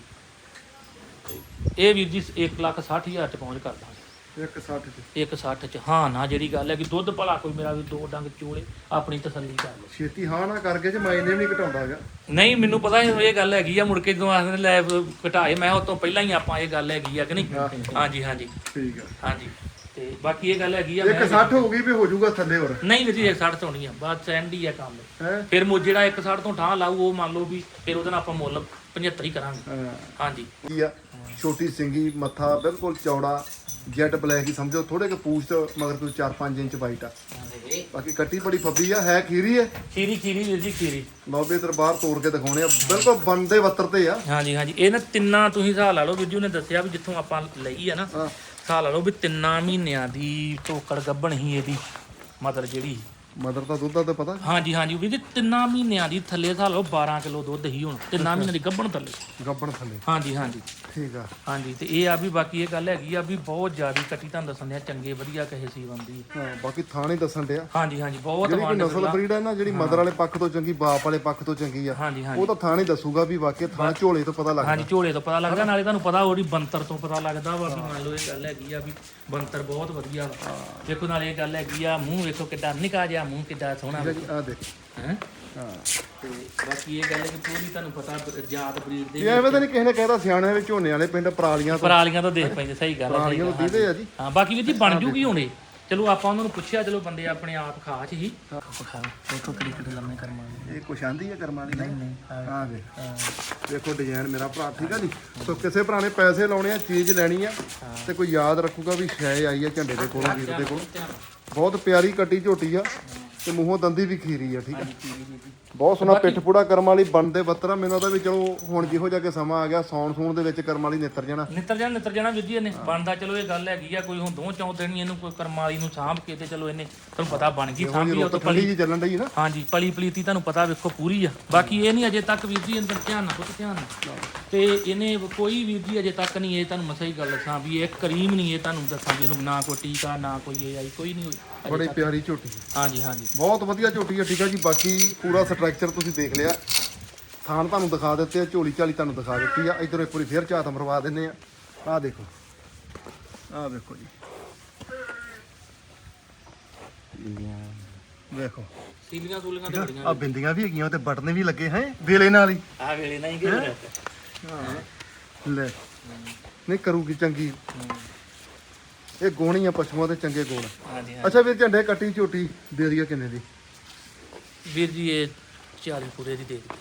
ਇਹ ਵੀਰ ਜੀ 1 ਲੱਖ 60 ਹਜ਼ਾਰ ਚ ਪਹੁੰਚ ਕਰਦਾ। 160 ਚ? 160 ਚ। ਹਾਂ ਨਾ ਜਿਹੜੀ ਗੱਲ ਹੈ ਕਿ ਦੁੱਧ ਭਲਾ ਕੋਈ ਮੇਰਾ ਵੀ ਦੋ ਡੰਗ ਚੋਲੇ ਆਪਣੀ ਤਸੱਲੀ ਕਰ ਲਓ। ਛੇਤੀ ਹਾਂ ਨਾ ਕਰਕੇ ਚ ਮਾਇਨੇ ਵੀ ਨਹੀਂ ਘਟਾਉਂਦਾ ਹੈਗਾ। ਨਹੀਂ ਮੈਨੂੰ ਪਤਾ ਇਹ ਇਹ ਗੱਲ ਹੈਗੀ ਆ ਮੁੜ ਕੇ ਜਦੋਂ ਆਖਦੇ ਲੈ ਘਟਾਏ ਮੈਂ ਉਹ ਤੋਂ ਪਹਿਲਾਂ ਹੀ ਆਪਾਂ ਇਹ ਗੱਲ ਹੈਗੀ ਆ ਕਿ ਨਹੀਂ? ਹਾਂਜੀ ਹਾਂਜੀ। ਠੀਕ ਆ। ਹਾਂਜੀ। ਤੇ ਬਾਕੀ ਇਹ ਗੱਲ ਹੈਗੀ ਆ ਇੱਕ 60 ਹੋ ਗਈ ਵੀ ਹੋ ਜਾਊਗਾ ਥੱਲੇ ਹੋਰ। ਨਹੀਂ ਵੀਰ ਜੀ 160 ਤੋਂ ਨਹੀਂ ਆ। ਐਂਡ ਹੀ ਆ ਕੰਮ। ਹੈ? ਫਿਰ ਮੁ ਜਿਹੜਾ 160 ਤੋਂ ਠਾਹ ਲਾਊ ਉਹ ਮੰਨ ਲਓ ਵੀ ਫਿਰ ਉਹਦੇ ਨਾਲ ਆਪਾਂ ਮੁੱਲ 75 ਹੀ ਕਰਾਂਗੇ। ਹਾਂਜੀ। ਕੀ ਆ? ਛੋਟੀ ਸਿੰਗੀ ਮੱਥਾ ਬਿਲਕੁਲ ਚੌੜਾ ਜੈਟ ਬਲੈਕ ਹੀ ਸਮਝੋ ਥੋੜੇ ਕੁ ਪੂਛ ਤੋਂ ਮਗਰ ਕੋਈ 4-5 ਇੰਚ ਵਾਈਟ ਆ। ਬਾਕੀ ਕੱਟੀ ਬੜੀ ਫੱਬੀ ਆ ਹੈ ਖੀਰੀ ਹੈ ਖੀਰੀ ਖੀਰੀ ਵੀਰ ਜੀ ਖੀਰੀ। ਲੌਬੇ ਦਰਬਾਰ ਤੋੜ ਕੇ ਦਿਖਾਉਣੇ ਆ ਬਿਲਕੁਲ ਬੰਦੇ ਵੱਤਰ ਤੇ ਆ। ਹਾਂਜੀ ਹਾਂਜੀ। ਇਹ ਨਾ ਤਿੰਨਾਂ ਤੁਸੀਂ ਹਿਸਾਬ ਲਾ ਲਓ ਵੀਰ ਜੀ ਉਹਨੇ ਦੱਸਿਆ ਵੀ ਜਿੱਥੋਂ ਆਪਾਂ ਲਈ ਆ ਨਾ ਹਾਂ। ਹਿਸਾਬ ਲਾ ਲਓ ਵੀ ਤਿੰਨਾਂ ਮਹੀਨਿਆਂ ਦੀ ਧੋਕੜ ਗੱਭਣ ਹੀ ਇਹਦੀ ਮਤਲਬ ਜਿਹੜੀ ਮਦਰ ਦਾ ਦੁੱਧ ਦਾ ਤਾਂ ਪਤਾ? ਹਾਂਜੀ ਹਾਂਜੀ। ਵੀਰ ਜੀ ਤਿੰਨਾਂ ਮਹੀਨਿਆਂ ਦੀ ਥੱਲੇ ਸਾਲ ਲਓ 12 ਕਿਲੋ ਦੁੱਧ ਹੀ ਹੁਣ। ਤਿੰਨਾਂ ਮਹੀਨਿਆਂ ਦੀ ਗੱਭਣ ਥੱਲੇ। ਗੱਬਣ ਥੱਲੇ। ਹਾਂਜੀ ਹਾਂਜੀ। ਠੀਕ ਆ। ਹਾਂਜੀ ਤੇ ਇਹ ਆ ਵੀ ਬਾਕੀ ਇਹ ਗੱਲ ਹੈਗੀ ਆ ਵੀ ਬਹੁਤ ਜ਼ਿਆਦਾ ਕੱਟੀ ਤੁਹਾਨੂੰ ਦੱਸਣ ਦਿਆ ਚੰਗੇ ਵਧੀਆ ਕਹੇ ਸੀ ਬੰਦੀ। ਹਾਂ ਬਾਕੀ ਥਾਣੇ ਦੱਸਣ ਡਿਆ। ਹਾਂਜੀ ਹਾਂਜੀ ਬਹੁਤ ਜਿਹੜੀ ਕੋਈ ਵੰਡ ਨਸਲ ਬਰੀਡ ਹੈ ਨਾ ਜਿਹੜੀ ਮਦਰ ਵਾਲੇ ਪੱਖ ਤੋਂ ਚੰਗੀ ਬਾਪ ਵਾਲੇ ਪੱਖ ਤੋਂ ਚੰਗੀ ਆ ਹਾਂਜੀ ਹਾਂਜੀ। ਉਹ ਤਾਂ ਥਾਣੇ ਦੱਸੂਗਾ ਵੀ ਵਾਕਿਆ ਥਾਂ ਝੋਲੇ ਤੋਂ ਪਤਾ ਲੱਗਦਾ। ਹਾਂਜੀ ਝੋਲੇ ਤੋਂ ਪਤਾ ਲੱਗਦਾ ਨਾਲੇ ਤੁਹਾਨੂੰ ਪਤਾ ਉਹਦੀ ਬੰਤਰ ਤੋਂ ਪਤਾ ਲੱਗਦਾ ਵਾ ਵੀ ਮੰਨ ਲਓ ਇਹ ਗੱਲ ਹੈਗੀ ਆ ਵੀ ਬੰਤਰ ਬਹੁਤ ਵਧੀਆ ਵਾ। ਦੇਖੋ ਨਾਲੇ ਇਹ ਗੱਲ ਹੈਗੀ ਆ ਮੂੰਹ ਵੇਖੋ ਕਿੱਡਾ ਨਿਕਾ ਜਿਹਾ ਮੂੰਹ ਕਿੱਡਾ ਸੋਹਣਾ ਆ ਦੇਖ। ਹੈ? ਹਾਂ। ਤੇ ਬਾਕੀ ਇਹ ਗੱਲ ਹੈ ਕਿ ਪੂਰੀ ਤੁਹਾਨੂੰ ਪਤਾ ਬ- ਜਾਤ ਬਰੀਡ ਦੇ ਇਹ ਐਵੇਂ ਤਾਂ ਨਹੀਂ ਕਿਸੇ ਨੇ ਕਹਿਦਾ ਸਿਆਣੇ ਵਿੱਚ ਝੋਨੇ ਵਾਲੇ ਪਿੰਡ ਪਰਾਲੀਆਂ ਤੋਂ। ਪਰਾਲੀਆਂ ਤੋਂ ਦੇਖ ਪੈਂਦੇ ਸਹੀ ਗੱਲ ਹੈ ਸਹੀ ਪਰਾਲੀਆਂ ਗੱਲ ਤੋਂ ਦੀਦੇ ਆ ਜੀ। ਹਾਂ ਬਾਕੀ ਵੀ ਜੀ ਬਣ ਜੂਗੀ ਹੁਣੇ। ਚਲੋ ਆਪਾਂ ਉਹਨਾਂ ਨੂੰ ਪੁੱਛਿਆ ਚਲੋ ਬੰਦੇ ਆਪਣੇ ਆਪ ਖਾਚ ਹੀ। ਦੇਖੋ ਕਿਹੜੀ ਕਿਹੜੀ ਲੰਮੇ ਕਰਮਾਂ ਇਹ ਕੁਛ ਆਂਦੀ ਹੈ ਕਰਮਾਂ ਦੀ? ਨਹੀਂ ਹਾਂ ਵੇਖ। ਦੇਖੋ ਡਿਜ਼ਾਈਨ ਮੇਰਾ ਭਰਾ ਠੀਕ ਆ ਜੀ। ਸੋ ਕਿਸੇ ਭਰਾ ਨੇ ਪੈਸੇ ਲਾਉਣੇ ਆ ਚੀਜ਼ ਲੈਣੀ ਆ ਤੇ ਕੋਈ ਯਾਦ ਰੱਖੂਗਾ ਵੀ ਸ਼ੈ ਆਈ ਆ ਝੰਡੇ ਦੇ ਕੋਲੋਂ ਵੀਰ ਦੇ ਕੋਲੋਂ। ਬਹੁਤ ਪਿਆਰੀ ਕੱਟੀ ਝੋਟੀ ਆ। ਤੇ ਮੂੰਹੋਂ ਦੰਦੀ ਵੀ ਖੀਰੀ ਆ ਠੀਕ ਆ। ਬਹੁਤ ਸੋਹਣਾ ਪਿੱਠ ਪੂੜਾ ਕਰਮ ਵਾਲੀ ਬਣਦੇ ਬੱਤਰਾ ਮੈਨੂੰ ਉਹਦਾ ਵੀ ਚਲੋ ਹੁਣ ਜਿਹੋ ਜਿਹਾ ਕਿ ਸਮਾਂ ਆ ਗਿਆ ਸੌਣ ਸੂਣ ਦੇ ਵਿੱਚ ਕਰਮ ਵਾਲੀ ਨਿੱਤਰ ਜਾਣਾ। ਨਿੱਤਰ ਜਾਣਾ ਨਿੱਤਰ ਜਾਣਾ ਜੀ ਇਹਨੇ ਬਣਦਾ ਚਲੋ ਇਹ ਗੱਲ ਹੈਗੀ ਆ ਕੋਈ ਹੁਣ ਦੋ ਚੌਂ ਹੀ ਇਹਨੂੰ ਕੋਈ ਕਰਮਾਲੀ ਨੂੰ ਸਾਂਭ ਕੇ ਤੇ ਚਲੋ ਇਹਨੇ ਤੁਹਾਨੂੰ ਪਤਾ ਬਣ ਗਈ ਸਾਂਭੀ ਉਹ ਤੋਂ ਠੰਡੀ ਜੀ ਚੱਲਣ ਡਈ ਨਾ। ਹਾਂਜੀ ਪਲੀ ਪਲੀਤੀ ਤੁਹਾਨੂੰ ਪਤਾ ਵੇਖੋ ਪੂਰੀ ਆ। ਬਾਕੀ ਇਹ ਨਹੀਂ ਅਜੇ ਤੱਕ ਵੀਰ ਜੀ ਅੰਦਰ ਧਿਆਨ ਨਾਲ ਪੁੱਤ ਧਿਆਨ ਤੇ ਇਹਨੇ ਕੋਈ ਵੀਰ ਜੀ ਅਜੇ ਤੱਕ ਨਹੀਂ ਇਹ ਤੁਹਾਨੂੰ ਮੈਂ ਸਹੀ ਗੱਲ ਦੱਸਾਂ ਵੀ ਇਹ ਕਰੀਮ ਨਹੀਂ ਇਹ ਤੁਹਾਨੂੰ ਦੱਸਾਂ ਵੀ ਇਹਨੂੰ ਨਾ ਕੋਈ ਟੀਕਾ ਨਾ ਕੋਈ ਇਹ ਆਈ ਕੋਈ ਨਹੀਂ ਹੋਈ ਬੜੀ। ਪਿਆਰੀ ਝੋਟੀ ਹਾਂਜੀ ਹਾਂਜੀ। ਬਹੁਤ ਵਧੀਆ ਝੋਟੀ ਆ ਠੀਕ ਆ ਜੀ। ਬਾਕੀ ਪੂਰਾ ਸਟਰਕਚਰ ਤੁਸੀਂ ਦੇਖ ਲਿਆ। ਥਾਨ ਤੁਹਾਨੂੰ ਦਿਖਾ ਦਿੱਤੇ ਆ ਝੋਲੀ ਝਾਲੀ ਤੁਹਾਨੂੰ ਦਿਖਾ ਦਿੱਤੀ ਆ। ਇਧਰ ਇੱਕ ਵਾਰੀ ਫੇਰ ਝਾਤ ਮਰਵਾ ਦਿੰਨੇ ਆ। ਆਹ ਦੇਖੋ। ਆਹ ਵੇਖੋ ਜੀ। ਵੇਖੋ ਸੀਲੀਆਂ ਸੂਲੀਆਂ ਤੇ ਬੜੀਆਂ ਆ ਬਿੰਦੀਆਂ ਵੀ ਹੈਗੀਆਂ ਤੇ ਬਟਨ ਵੀ ਲੱਗੇ ਹੈ ਵੇਲੇ ਨਾਲ ਹੀ। ਆ ਵੇਲੇ ਨਹੀਂ ਗਏ ਲੈ। ਨਹੀਂ ਕਰੂਗੀ ਚੰਗੀ। ਇਹ ਗੋਣੀ ਆ ਪਸ਼ੂਆਂ ਦੇ ਚੰਗੇ ਗੁਣ। ਹਾਂਜੀ ਅੱਛਾ ਵੀਰ ਝੰਡੇ ਕੱਟੀ ਝੋਟੀ ਦੇ ਦਈਏ ਕਿੰਨੇ ਦੀ? ਵੀਰ ਜੀ ਇਹ 40 ਪੂਰੇ ਦੀ ਦੇ ਦਿੱਤੀ।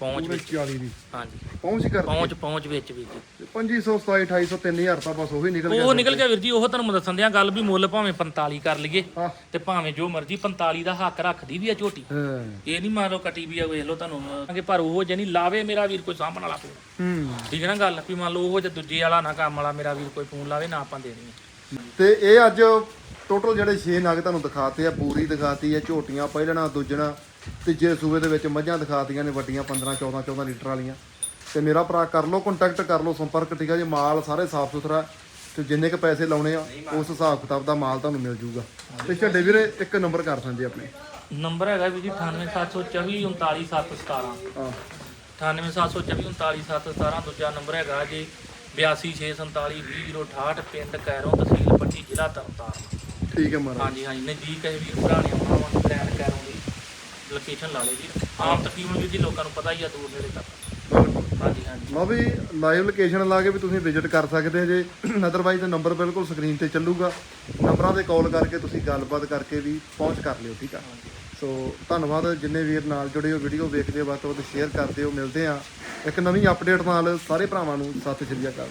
ਪਹੁੰਚ ਪੂਰੇ ਵਿੱਚ। 40 ਦੀ। ਹਾਂਜੀ। ਪਹੁੰਚ ਹੀ ਕਰ ਪਹੁੰਚ ਪਹੁੰਚ ਵਿੱਚ ਵੀਰ ਜੀ। 2500 2700 3000 ਤਾਂ ਬਸ ਉਹੀ ਨਿਕਲ ਗਿਆ ਉਹ ਨਿਕਲ ਗਿਆ ਵੀਰ ਜੀ ਉਹ ਤੁਹਾਨੂੰ ਮੈਂ ਦੱਸਣ ਦਿਆਂ ਗੱਲ ਵੀ ਮੁੱਲ ਭਾਵੇਂ 45 ਕਰ ਲਈਏ ਹਾਂ। ਤੇ ਭਾਵੇਂ ਜੋ ਮਰਜ਼ੀ 45 ਦਾ ਹੱਕ ਰੱਖਦੀ ਵੀ ਆ ਝੋਟੀ। ਹਾਂ। ਇਹ ਨਹੀਂ ਮਾਰੋ ਕੱਟੀ ਵੀ ਆ ਵੇਖ ਲਓ ਤੁਹਾਨੂੰ ਕਿ ਪਰ ਉਹ ਜੇ ਨਹੀਂ ਲਾਵੇ ਮੇਰਾ ਵੀਰ ਕੋਈ ਸਾਂਭਣ ਵਾਲਾ ਫੋਨ। ਹੂੰ। ਠੀਕ ਹੈ ਨਾ ਗੱਲ ਵੀ ਮੰਨ ਲਓ ਉਹ ਜੇ ਦੂਜੇ ਵਾਲਾ ਨਾ ਕੰਮ ਵਾਲਾ ਮੇਰਾ ਵੀਰ ਕੋਈ ਫੋਨ ਲਾਵੇ ਨਾ ਆਪਾਂ ਦੇਣੀ ਹੈ। ਤੇ ਇਹ ਅੱਜ ਟੋਟਲ ਜਿਹੜੇ 6 ਨਗ ਤੁਹਾਨੂੰ ਦਿਖਾਤੇ ਆ ਬੂਰੀ ਦਿਖਾਤੀ ਹੈ ਝੋਟੀਆਂ ਪਹਿਲਣਾ ਦੂਜਣਾ ਤੀਜੇ ਸੂਬੇ ਦੇ ਵਿੱਚ ਮੱਝਾਂ ਦਿਖਾਤੀਆਂ ਨੇ ਵੱਡੀਆਂ 15 14 14 ਲੀਟਰ ਵਾਲੀਆਂ। ਤੇ ਮੇਰਾ ਭਰਾ ਕਰ ਲਓ ਕੰਟੈਕਟ ਕਰ ਲਓ ਸੰਪਰਕ ਠੀਕ ਆ ਜੀ? ਮਾਲ ਸਾਰੇ ਸਾਫ਼ ਸੁਥਰਾ ਤੇ ਜਿੰਨੇ ਕ ਪੈਸੇ ਲਾਉਣੇ ਆ ਉਸ ਹਿਸਾਬ ਕਿਤਾਬ ਦਾ ਮਾਲ ਤੁਹਾਨੂੰ ਮਿਲ ਜੂਗਾ। ਤੇ ਝੰਡੇ ਵੀਰੇ ਇੱਕ ਨੰਬਰ ਕਰ ਸੰਦੇ ਆਪਣੇ। ਨੰਬਰ ਹੈਗਾ ਵੀਰ ਜੀ 98724 39717 ਹਾਂ। 98724 39717 ਦੂਜਾ ਨੰਬਰ ਹੈਗਾ ਜੀ 8264720068 ਪਿੰਡ ਕੈਰੋਂ ਤਹਿਸੀਲ ਪੱਟੀ ਜ਼ਿਲ੍ਹਾ ਤਰਨਤਾਰਨ। ਠੀਕ ਹੈ ਮਹਾਰਾਜ। ਹਾਂਜੀ ਹਾਂਜੀ ਨਜ਼ਦੀਕ ਹੈ ਵੀਰ ਭਰਾ ਨੇ ਆਉਣਾ ਵਾ ਬ੍ਰੈਂਡ ਕੈਰੋਂ ਦੀ। ਲੋਕੇਸ਼ਨ ਲਾ ਲਈ ਜੀ। ਆਮ ਤਕਰੀਬਨ ਵੀਰ ਜੀ ਲੋਕਾਂ ਨੂੰ ਪਤਾ ਹੀ ਆ ਦੂਰ ਨੇੜੇ ਤੱਕ। ਹਾਂਜੀ ਹਾਂਜੀ। ਲਓ ਵੀ ਲਾਈਵ ਲੋਕੇਸ਼ਨ ਲਾ ਕੇ ਵੀ ਤੁਸੀਂ ਵਿਜ਼ਿਟ ਕਰ ਸਕਦੇ ਜੇ। ਅਦਰਵਾਈਜ਼ ਨੰਬਰ ਬਿਲਕੁਲ ਸਕਰੀਨ ਤੇ ਚੱਲੂਗਾ। ਨੰਬਰਾਂ ਤੇ ਕਾਲ ਕਰਕੇ ਤੁਸੀਂ ਗੱਲਬਾਤ ਕਰਕੇ ਵੀ ਪਹੁੰਚ ਕਰ ਲਿਓ ਠੀਕ ਆ? ਸੋ ਧੰਨਵਾਦ, ਜਿੰਨੇ ਵੀਰ ਨਾਲ ਜੁੜੇ ਹੋ ਵੀਡੀਓ ਵੇਖਦੇ ਹੋ, ਵੱਧ ਤੋਂ ਵੱਧ ਸ਼ੇਅਰ ਕਰਦੇ ਹੋ, ਮਿਲਦੇ ਆ ਇੱਕ ਨਵੀਂ ਅਪਡੇਟ ਨਾਲ ਸਾਰੇ ਭਰਾਵਾਂ ਨੂੰ ਸਤਿ ਸ਼੍ਰੀ ਅਕਾਲ।